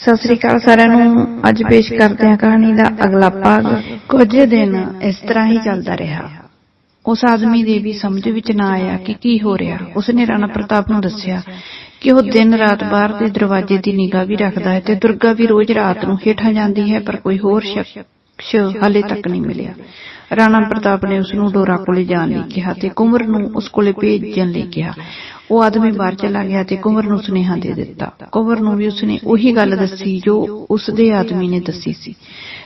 ਸਤਿ ਸ੍ਰੀ ਅਕਾਲ ਸਾਰਿਆਂ ਨੂੰ। ਅੱਜ ਪੇਸ਼ ਕਰਦੇ ਹਾਂ ਕਹਾਣੀ ਦਾ ਅਗਲਾ ਭਾਗ। ਕੁਝ ਦਿਨ ਇਸ ਤਰ੍ਹਾਂ ਹੀ ਚੱਲਦਾ ਰਿਹਾ। ਉਸ ਆਦਮੀ ਦੇ ਵੀ ਸਮਝ ਵਿੱਚ ਨਾ ਆਇਆ ਕਿ ਕੀ ਹੋ ਰਿਹਾ। ਉਸਨੇ ਰਾਣਾ ਪ੍ਰਤਾਪ ਨੂੰ ਦੱਸਿਆ ਕਿ ਉਹ ਦਿਨ ਰਾਤ ਬਾਹਰ ਦੇ ਦਰਵਾਜ਼ੇ ਦੀ ਨਿਗਾਹ ਵੀ ਰੱਖਦਾ ਹੈ ਤੇ ਦੁਰਗਾ ਵੀ ਰੋਜ਼ ਰਾਤ ਨੂੰ ਹੇਠਾਂ ਜਾਂਦੀ ਹੈ, ਪਰ ਕੋਈ ਹੋਰ ਸ਼ਖਸ ਹਾਲੇ ਤੱਕ ਨਹੀਂ ਮਿਲਿਆ। ਰਾਣਾ ਪ੍ਰਤਾਪ ਨੇ ਉਸ ਨੂੰ ਡੋਰਾ ਕੋਲੇ ਜਾਣ ਲਈ ਕਿਹਾ ਤੇ ਕੁੰਵਰ ਨੂੰ ਉਸ ਕੋਲੇ ਭੇਜਣ ਲਈ ਕਿਹਾ। ਉਹ ਆਦਮੀ ਬਾਹਰ ਚਲਾ ਗਿਆ ਤੇ ਕੁੰਵਰ ਨੂੰ ਸੁਨੇਹਾ ਦੇ ਦਿੱਤਾ। ਕੁੰਵਰ ਨੂੰ ਵੀ ਉਸਨੇ ਉਹੀ ਗੱਲ ਦੱਸੀ ਜੋ ਉਸਦੇ ਆਦਮੀ ਨੇ ਦੱਸੀ ਸੀ।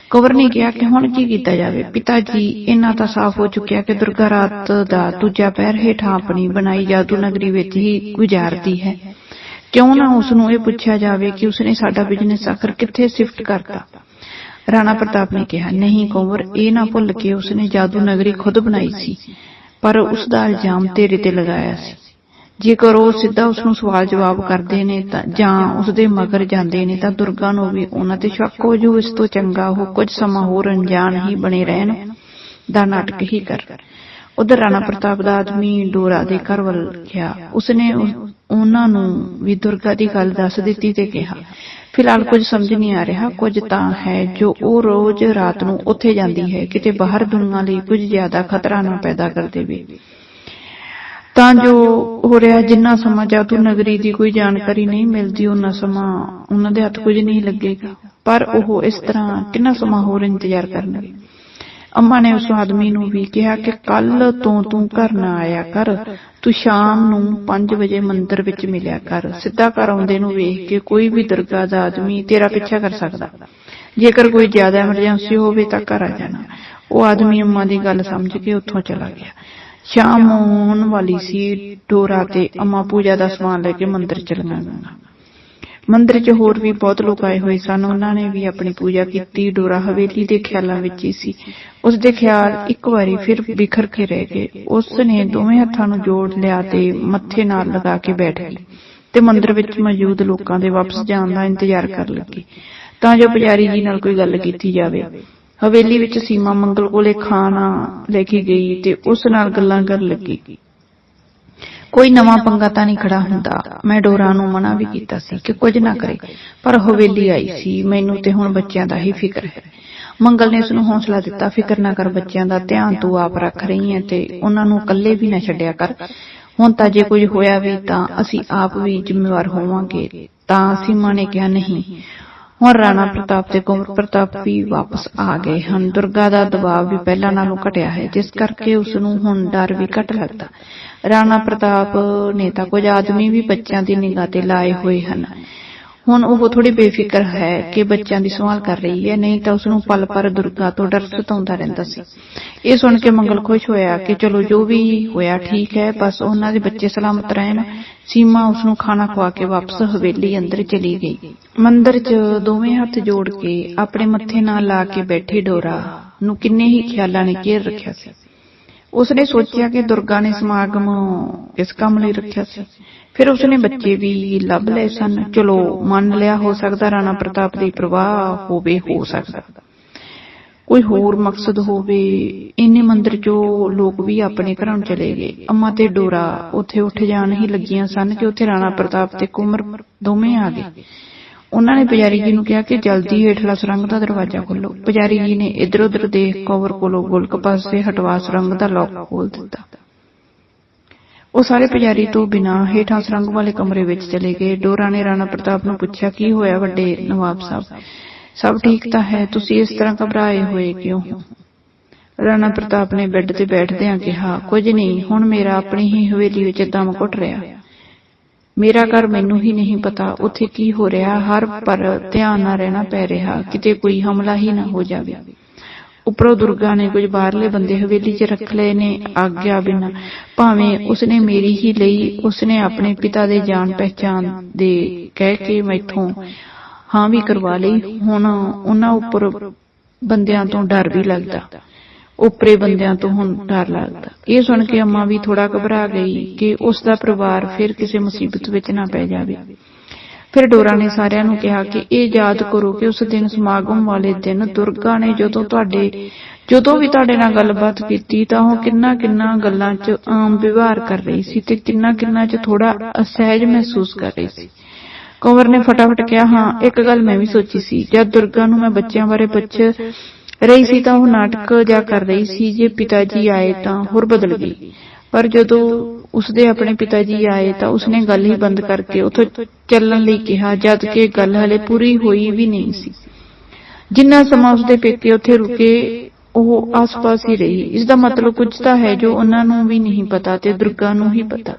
ਕੁੰਵਰ ਨੇ ਕਿਹਾ ਕਿ ਹੁਣ ਕੀ ਕੀਤਾ ਜਾਵੇ? ਪਿਤਾ ਜੀ ਇਹਨਾਂ ਤਾਂ ਸਾਫ਼ ਹੋ ਚੁੱਕਿਆ ਕਿ ਦੁਰਗਾ ਰਾਤ ਦਾ ਦੂਜਾ ਪੈਰ ਹੇਠਾਂ ਆਪਣੀ ਬਣਾਈ ਜਾਦੂ ਨਗਰੀ ਵਿੱਚ ਹੀ ਗੁਜ਼ਾਰਦੀ ਹੈ। ਕਿਉਂ ਨਾ ਉਸ ਨੂੰ ਇਹ ਪੁੱਛਿਆ ਜਾਵੇ ਕਿ ਉਸਨੇ ਸਾਡਾ ਬਿਜ਼ਨਸ ਆਖਰ ਕਿੱਥੇ ਸ਼ਿਫਟ ਕਰਤਾ ਰਾਣਾ ਪ੍ਰਤਾਪ ਨੇ ਕਿਹਾ, ਨਹੀਂ ਕੁੰਵਰ, ਇਹ ਨਾ ਭੁੱਲ ਕੇ ਉਸਨੇ ਜਾਦੂ ਨਗਰੀ ਖੁਦ ਬਣਾਈ ਸੀ, ਪਰ ਉਸ ਦਾ ਇਲਜ਼ਾਮ ਤੇਰੇ ਤੇ ਲਗਾਇਆ ਸੀ। ਜੇਕਰ ਉਹ ਸਿੱਧਾ ਉਸ ਨੂੰ ਸਵਾਲ ਜਵਾਬ ਕਰਦੇ ਨੇ ਤਾਂ, ਜਾਂ ਉਸ ਦੇ ਮਗਰ ਜਾਂਦੇ ਨੇ ਤਾਂ ਦੁਰਗਾ ਨੂੰ ਵੀ ਉਹਨਾਂ ਤੇ ਸ਼ੱਕ ਹੋ ਜੂ, ਇਸ ਤੋਂ ਚੰਗਾ ਉਹ ਕੁਝ ਸਮਾਂ ਹੋਰ ਅਣਜਾਣ ਹੀ ਬਣੇ ਰਹਿਣ ਦਾ ਨਾਟਕ ਹੀ ਕਰ। ਉਧਰ ਰਾਣਾ ਪ੍ਰਤਾਪ ਦਾ ਆਦਮੀ ਡੋਰਾ ਦੇ ਘਰ ਵੱਲ ਗਿਆ। ਉਸਨੇ ਉਹ- ਉਹਨਾਂ ਨੂੰ ਵੀ ਦੁਰਗਾ ਦੀ ਗੱਲ ਦੱਸ ਦਿੱਤੀ ਤੇ ਕਿਹਾ ਫਿਲਹਾਲ ਕੁਝ ਸਮਝ ਨਹੀਂ ਆ ਰਿਹਾ, ਕੁਝ ਤਾਂ ਹੈ ਜੋ ਉਹ ਰੋਜ਼ ਰਾਤ ਨੂੰ ਉੱਥੇ ਜਾਂਦੀ ਹੈ, ਕਿਤੇ ਬਾਹਰ ਦੁਨੀਆ ਲਈ ਕੁਝ ਜ਼ਿਆਦਾ ਖਤਰਾ ਨਾ ਪੈਦਾ ਕਰ ਦੇਵੇ। ਤਾਂ ਜੋ ਹੋ ਰਿਹਾ, ਜਿੰਨਾ ਸਮਾਂ ਜਾਦੂ ਨਗਰੀ ਦੀ ਕੋਈ ਜਾਣਕਾਰੀ ਨਹੀਂ ਮਿਲਦੀ ਉਹਨਾਂ ਸਮਾਂ ਉਹਨਾਂ ਦੇ ਹੱਥ ਕੁਝ ਨਹੀਂ ਲੱਗੇਗਾ। ਪਰ ਉਹ ਇਸ ਤਰ੍ਹਾਂ ਕਿੰਨਾ ਸਮਾਂ ਹੋਰ ਇੰਤਜ਼ਾਰ ਕਰਨਗੇ? ਅੰਮਾ ਨੇ ਉਸ ਆਦਮੀ ਨੂੰ ਵੀ ਕਿਹਾ ਕਿ ਕੱਲ ਤੋਂ ਤੂੰ ਘਰ ਨਾ ਆਇਆ ਕਰ। ਤੂੰ ਸ਼ਾਮ ਨੂੰ 5 ਵਜੇ ਮੰਦਿਰ ਵਿੱਚ ਮਿਲਿਆ ਕਰ। ਸਿੱਧਾ ਘਰ ਆਉਂਦੇ ਨੂੰ ਵੇਖ ਕੇ ਕੋਈ ਵੀ ਦਰਗਾਹ ਦਾ ਆਦਮੀ ਤੇਰਾ ਪਿੱਛਾ ਕਰ ਸਕਦਾ। ਜੇਕਰ ਕੋਈ ਜ਼ਿਆਦਾ ਐਮਰਜੈਂਸੀ ਹੋਵੇ ਤਾਂ ਘਰ ਆ ਜਾਣਾ। ਉਹ ਆਦਮੀ ਅੰਮਾ ਦੀ ਗੱਲ ਸਮਝ ਕੇ ਉੱਥੋਂ ਚਲਾ ਗਿਆ। ਸ਼ਾਮ ਹੋਣ ਵਾਲੀ ਸੀ, ਡੋਰਾ ਤੇ ਅੰਮਾ ਪੂਜਾ ਦਾ ਸਮਾਨ ਲੈ ਕੇ ਮੰਦਰ ਚਲੀਆਂ ਗਈਆਂ ਮੰਦਿਰ 'ਚ ਹੋਰ ਵੀ ਬਹੁਤ ਲੋਕ ਆਏ ਹੋਏ ਸਨ। ਉਹਨਾਂ ਨੇ ਵੀ ਆਪਣੀ ਪੂਜਾ ਕੀਤੀ। ਡੋਰਾ ਹਵੇਲੀ ਦੇ ਖਿਆਲਾਂ ਵਿੱਚ ਹੀ ਸੀ। ਉਸ ਦੇ ਖਿਆਲ ਇੱਕ ਵਾਰੀ ਫਿਰ ਬਿਖਰ ਕੇ ਰਹਿ ਗਏ। ਉਸ ਨੇ ਦੋਵੇਂ ਹੱਥਾਂ ਨੂੰ ਜੋੜ ਲਿਆ ਤੇ ਮੱਥੇ ਨਾਲ ਲਗਾ ਕੇ ਬੈਠ ਗਈ ਤੇ ਮੰਦਿਰ ਵਿੱਚ ਮੌਜੂਦ ਲੋਕਾਂ ਦੇ ਵਾਪਸ ਜਾਣ ਦਾ ਇੰਤਜ਼ਾਰ ਕਰਨ ਲੱਗੀ। ਤਾਂ ਜੋ ਪੁਜਾਰੀ ਜੀ ਨਾਲ ਕੋਈ ਗੱਲ ਕੀਤੀ ਜਾਵੇ। ਹਵੇਲੀ ਵਿੱਚ ਸੀਮਾ ਮੰਗਲ ਕੋਲੇ ਖਾਣਾ ਲੈ ਕੇ ਗਈ ਤੇ ਉਸ ਨਾਲ ਗੱਲਾਂ ਕਰਨ ਲੱਗੀ। ਕੋਈ ਨਵਾਂ ਪੰਗਾ ਤਾਂ ਨਹੀਂ ਖੜਾ ਹੁੰਦਾ। ਮੈਂ ਡੋਰਾ ਨੂੰ ਮਨਾ ਵੀ ਕੀਤਾ ਸੀ ਕਿ ਕੁਝ ਨਾ ਕਰੇ, ਪਰ ਹਵੇਲੀ ਆਈ ਸੀ। ਮੈਨੂੰ ਤੇ ਹੁਣ ਬੱਚਿਆਂ ਦਾ ਹੀ ਫਿਕਰ ਹੈ। ਮੰਗਲ ਨੇ ਉਸ ਨੂੰ ਹੌਸਲਾ ਦਿੱਤਾ, ਫਿਕਰ ਨਾ ਕਰ ਬੱਚਿਆਂ ਦਾ, ਧਿਆਨ ਤੂੰ ਆਪ ਰੱਖ ਰਹੀ ਹੈ ਤੇ ਉਹਨਾਂ ਨੂੰ ਇਕੱਲੇ ਵੀ ਨਾ ਛੱਡਿਆ ਕਰ। ਹੁਣ ਤਾਂ ਜੇ ਕੁਝ ਹੋਇਆ ਵੀ ਤਾਂ ਅਸੀਂ ਆਪ ਵੀ ਜ਼ਿੰਮੇਵਾਰ ਹੋਵਾਂਗੇ। ਤਾਂ ਸੀਮਾ ਨੇ ਕਿਹਾ, ਨਹੀਂ ਹੁਣ ਰਾਣਾ ਪ੍ਰਤਾਪ ਤੇ ਕੁੰਵਰ ਪ੍ਰਤਾਪ ਵੀ ਵਾਪਸ ਆ ਗਏ ਹਨ। ਦੁਰਗਾ ਦਾ ਦਬਾਅ ਵੀ ਪਹਿਲਾਂ ਨਾਲੋਂ ਘਟਿਆ ਹੈ, ਜਿਸ ਕਰਕੇ ਉਸ ਨੂੰ ਹੁਣ ਡਰ ਵੀ ਘਟ ਲੱਗਦਾ। ਰਾਣਾ ਪ੍ਰਤਾਪ ਨੇ ਤਾਂ ਕੁਝ ਆਦਮੀ ਵੀ ਬੱਚਿਆਂ ਦੀ ਨਿਗਾਹ ਤੇ ਲਾਏ ਹੋਏ ਹਨ। ਹੁਣ ਉਹ ਥੋੜੀ ਬੇਫਿਕਰ ਹੈ ਕਿ ਬੱਚਿਆਂ ਦੀ ਸੰਭਾਲ ਕਰ ਰਹੀ ਹੈ। ਨਹੀਂ ਤਾਂ ਉਸ ਨੂੰ ਪਲ ਪਰ ਦੁਰਗਾ ਤੋਂ ਡਰ ਸਤਾਉਂਦਾ ਰਹਿੰਦਾ ਸੀ। ਇਹ ਸੁਣ ਕੇ ਮੰਗਲ ਖੁਸ਼ ਹੋਇਆ ਕਿ ਚਲੋ ਜੋ ਵੀ ਹੋਇਆ ਠੀਕ ਹੈ, ਬਸ ਉਹਨਾਂ ਦੇ ਬੱਚੇ ਸਲਾਮਤ ਰਹਿਣ। ਸੀਮਾ ਉਸ ਨੂੰ ਖਾਣਾ ਖਵਾ ਕੇ ਵਾਪਸ ਹਵੇਲੀ ਅੰਦਰ ਚਲੀ ਗਈ। ਮੰਦਰ 'ਚ ਦੋਵੇਂ ਹੱਥ ਜੋੜ ਕੇ ਆਪਣੇ ਮੱਥੇ ਨਾਲ ਲਾ ਕੇ ਬੈਠੀ ਡੋਰਾ ਨੂੰ ਕਿੰਨੇ ਹੀ ਖਿਆਲਾਂ ਨੇ ਘੇਰ ਰੱਖਿਆ ਸੀ। ਉਸਨੇ ਸੋਚਿਆ ਕਿ ਦੁਰਗਾ ਨੇ ਸਮਾਗਮ ਇਸ ਕੰਮ ਲਈ ਰੱਖਿਆ ਸੀ। ਫਿਰ ਉਸਨੇ ਬੱਚੇ ਵੀ ਲੱਭ ਲਏ ਸਨ। ਚਲੋ, ਮੰਨ ਲਿਆ ਹੋ ਸਕਦਾ ਰਾਣਾ ਪ੍ਰਤਾਪ ਦੀ ਪ੍ਰਵਾਹ ਹੋਵੇ, ਹੋ ਸਕਦਾ। ਕੋਈ ਹੋਰ ਮਕਸਦ ਹੋਵੇ, ਇੰਨੇ ਮੰਦਿਰ ਚੋਂ ਲੋਕ ਵੀ ਆਪਣੇ ਘਰਾਂ ਨੂੰ ਚਲੇ ਗਏ। ਅੰਮਾ ਤੇ ਡੋਰਾ ਉੱਥੇ ਉੱਠ ਜਾਣ ਹੀ ਲੱਗੀਆਂ ਸਨ ਕਿ ਉੱਥੇ ਰਾਣਾ ਪ੍ਰਤਾਪ ਤੇ ਕੁਮਰ ਦੋਵੇਂ ਆ ਗਏ। ਉਹਨਾਂ ਨੇ ਪੁਜਾਰੀ ਜੀ ਨੂੰ ਕਿਹਾ ਕਿ ਜਲਦੀ ਹੇਠਲਾ ਸੁਰੰਗ ਦਾ ਦਰਵਾਜ਼ਾ ਖੋਲੋ। ਪੁਜਾਰੀ ਜੀ ਨੇ ਇੱਧਰ ਉੱਧਰ ਦੇਖ ਕਵਰ ਕੋਲੋਂ ਗੁਲਕ ਪਾਸੇ ਹਟਵਾ ਸੁਰੰਗ ਦਾ ਲੋਕ ਖੋਲ ਦਿੱਤਾ। ਉਹ ਸਾਰੇ ਪੁਜਾਰੀ ਤੋਂ ਬਿਨਾਂ ਹੇਠਾਂ ਸੁਰੰਗ ਵਾਲੇ ਕਮਰੇ ਵਿੱਚ ਚਲੇ ਗਏ। ਡੋਰਾ ਨੇ ਰਾਣਾ ਪ੍ਰਤਾਪ ਨੂੰ ਪੁੱਛਿਆ ਕੀ ਹੋਇਆ ਵੱਡੇ ਨਵਾਬ ਸਾਹਿਬ? ਸਭ ਠੀਕ ਤਾਂ ਹੈ ਤੁਸੀਂ ਇਸ ਤਰ੍ਹਾਂ ਘਬਰਾਏ ਹੋਏ ਕਿਉਂ? ਰਾਣਾ ਪ੍ਰਤਾਪ ਨੇ ਬੈੱਡ ਤੇ ਬੈਠਦਿਆਂ ਕਿਹਾ ਕੁਝ ਨਹੀਂ ਹੁਣ ਮੇਰਾ ਆਪਣੀ ਹੀ ਹਵੇਲੀ ਵਿੱਚ ਦਮ ਘੁੱਟ ਰਿਹਾ। ਮੇਰਾ ਘਰ ਮੈਨੂੰ ਹੀ ਨਹੀਂ ਪਤਾ ਉੱਥੇ ਕੀ ਹੋ ਰਿਹਾ, ਹਰ ਪਰ ਧਿਆਨ ਨਾਲ ਰਹਿਣਾ ਪੈ ਰਿਹਾ, ਕਿਤੇ ਕੋਈ ਹਮਲਾ ਹੀ ਨਾ ਹੋ ਜਾਵੇ। ਉੱਪਰੋਂ ਦੁਰਗਾ ਨੇ ਕੁਝ ਬਾਹਰਲੇ ਬੰਦੇ ਹਵੇਲੀ 'ਚ ਰੱਖ ਲਏ ਨੇ, ਆਗਿਆ ਬਿਨਾ। ਭਾਵੇਂ ਉਸਨੇ ਮੇਰੀ ਹੀ ਲਈ, ਉਸਨੇ ਆਪਣੇ ਪਿਤਾ ਦੇ ਜਾਣ ਪਹਿਚਾਨ ਦੇ ਕਹਿ ਕੇ ਮੈਥੋਂ ਹਾਂ ਵੀ ਕਰਵਾ ਲਈ, ਹੁਣ ਉਹਨਾਂ ਉੱਪਰ ਬੰਦਿਆਂ ਤੋਂ ਡਰ ਵੀ ਲੱਗਦਾ। ਉਪਰੇ ਬੰਦਿਆਂ ਤੋਂ ਹੁਣ ਡਰ ਲੱਗਦਾ। ਇਹ ਸੁਣ ਕੇ ਅੰਮਾ ਵੀ ਥੋੜਾ ਘਬਰਾ ਗਈ ਕਿ ਉਸ ਦਾ ਪਰਿਵਾਰ ਫਿਰ ਕਿਸੇ ਮੁਸੀਬਤ ਵਿੱਚ ਨਾ ਪੈ ਜਾਵੇ। ਫਿਰ ਡੋਰਾ ਨੇ ਸਾਰਿਆਂ ਨੂੰ ਕਿਹਾ ਕਿ ਇਹ ਯਾਦ ਕਰੋ ਕਿ ਉਸ ਦਿਨ ਸਮਾਗਮ ਵਾਲੇ ਦਿਨ ਦੁਰਗਾ ਨੇ ਜਦੋਂ ਤੁਹਾਡੇ, ਜਦੋਂ ਵੀ ਤੁਹਾਡੇ ਨਾਲ ਗੱਲਬਾਤ ਕੀਤੀ ਤਾਂ ਉਹ ਕਿੰਨਾ ਕਿੰਨਾ ਗੱਲਾਂ 'ਚ ਆਮ ਵਿਵਹਾਰ ਕਰ ਰਹੀ ਸੀ ਤੇ ਕਿੰਨਾ ਕਿੰਨਾ 'ਚ ਥੋੜਾ ਅਸਹਿਜ ਮਹਿਸੂਸ ਕਰ ਰਹੀ ਸੀ। ਕੰਵਰ ਨੇ ਫਟਾਫਟ ਕਿਹਾ, ਹਾਂ, ਇੱਕ ਗੱਲ ਮੈਂ ਵੀ ਸੋਚੀ ਸੀ। ਜਦ ਦੁਰਗਾ ਨੂੰ ਮੈਂ ਬੱਚਿਆਂ ਬਾਰੇ ਪੁੱਛ ਰਹੀ ਸੀ ਤਾਂ ਉਹ ਨਾਟਕ ਜਾ ਕਰ ਰਹੀ ਸੀ, ਜੇ ਪਿਤਾ ਜੀ ਆਏ ਤਾਂ ਹੋਰ ਬਦਲ ਗਈ। ਪਰ ਜਦੋਂ ਉਸਦੇ ਆਪਣੇ ਪਿਤਾ ਜੀ ਆਏ ਤਾਂ ਉਸਨੇ ਗੱਲ ਹੀ ਬੰਦ ਕਰਕੇ ਉੱਥੋਂ ਚੱਲਣ ਲਈ ਕਿਹਾ, ਜਦ ਕਿ ਗੱਲ ਹਲੇ ਪੂਰੀ ਹੋਈ ਵੀ ਨਹੀਂ ਸੀ। ਜਿੰਨਾ ਸਮਾਂ ਉਸਦੇ ਪੇਕੇ ਉੱਥੇ ਰੁਕੇ, ਉਹ ਆਸ-ਪਾਸ ਹੀ ਰਹੀ। ਇਸ ਦਾ ਮਤਲਬ ਕੁਝ ਤਾਂ ਹੈ ਜੋ ਉਹਨਾਂ ਨੂੰ ਵੀ ਨਹੀਂ ਪਤਾ ਤੇ ਦੁਰਗਾ ਨੂੰ ਹੀ ਪਤਾ।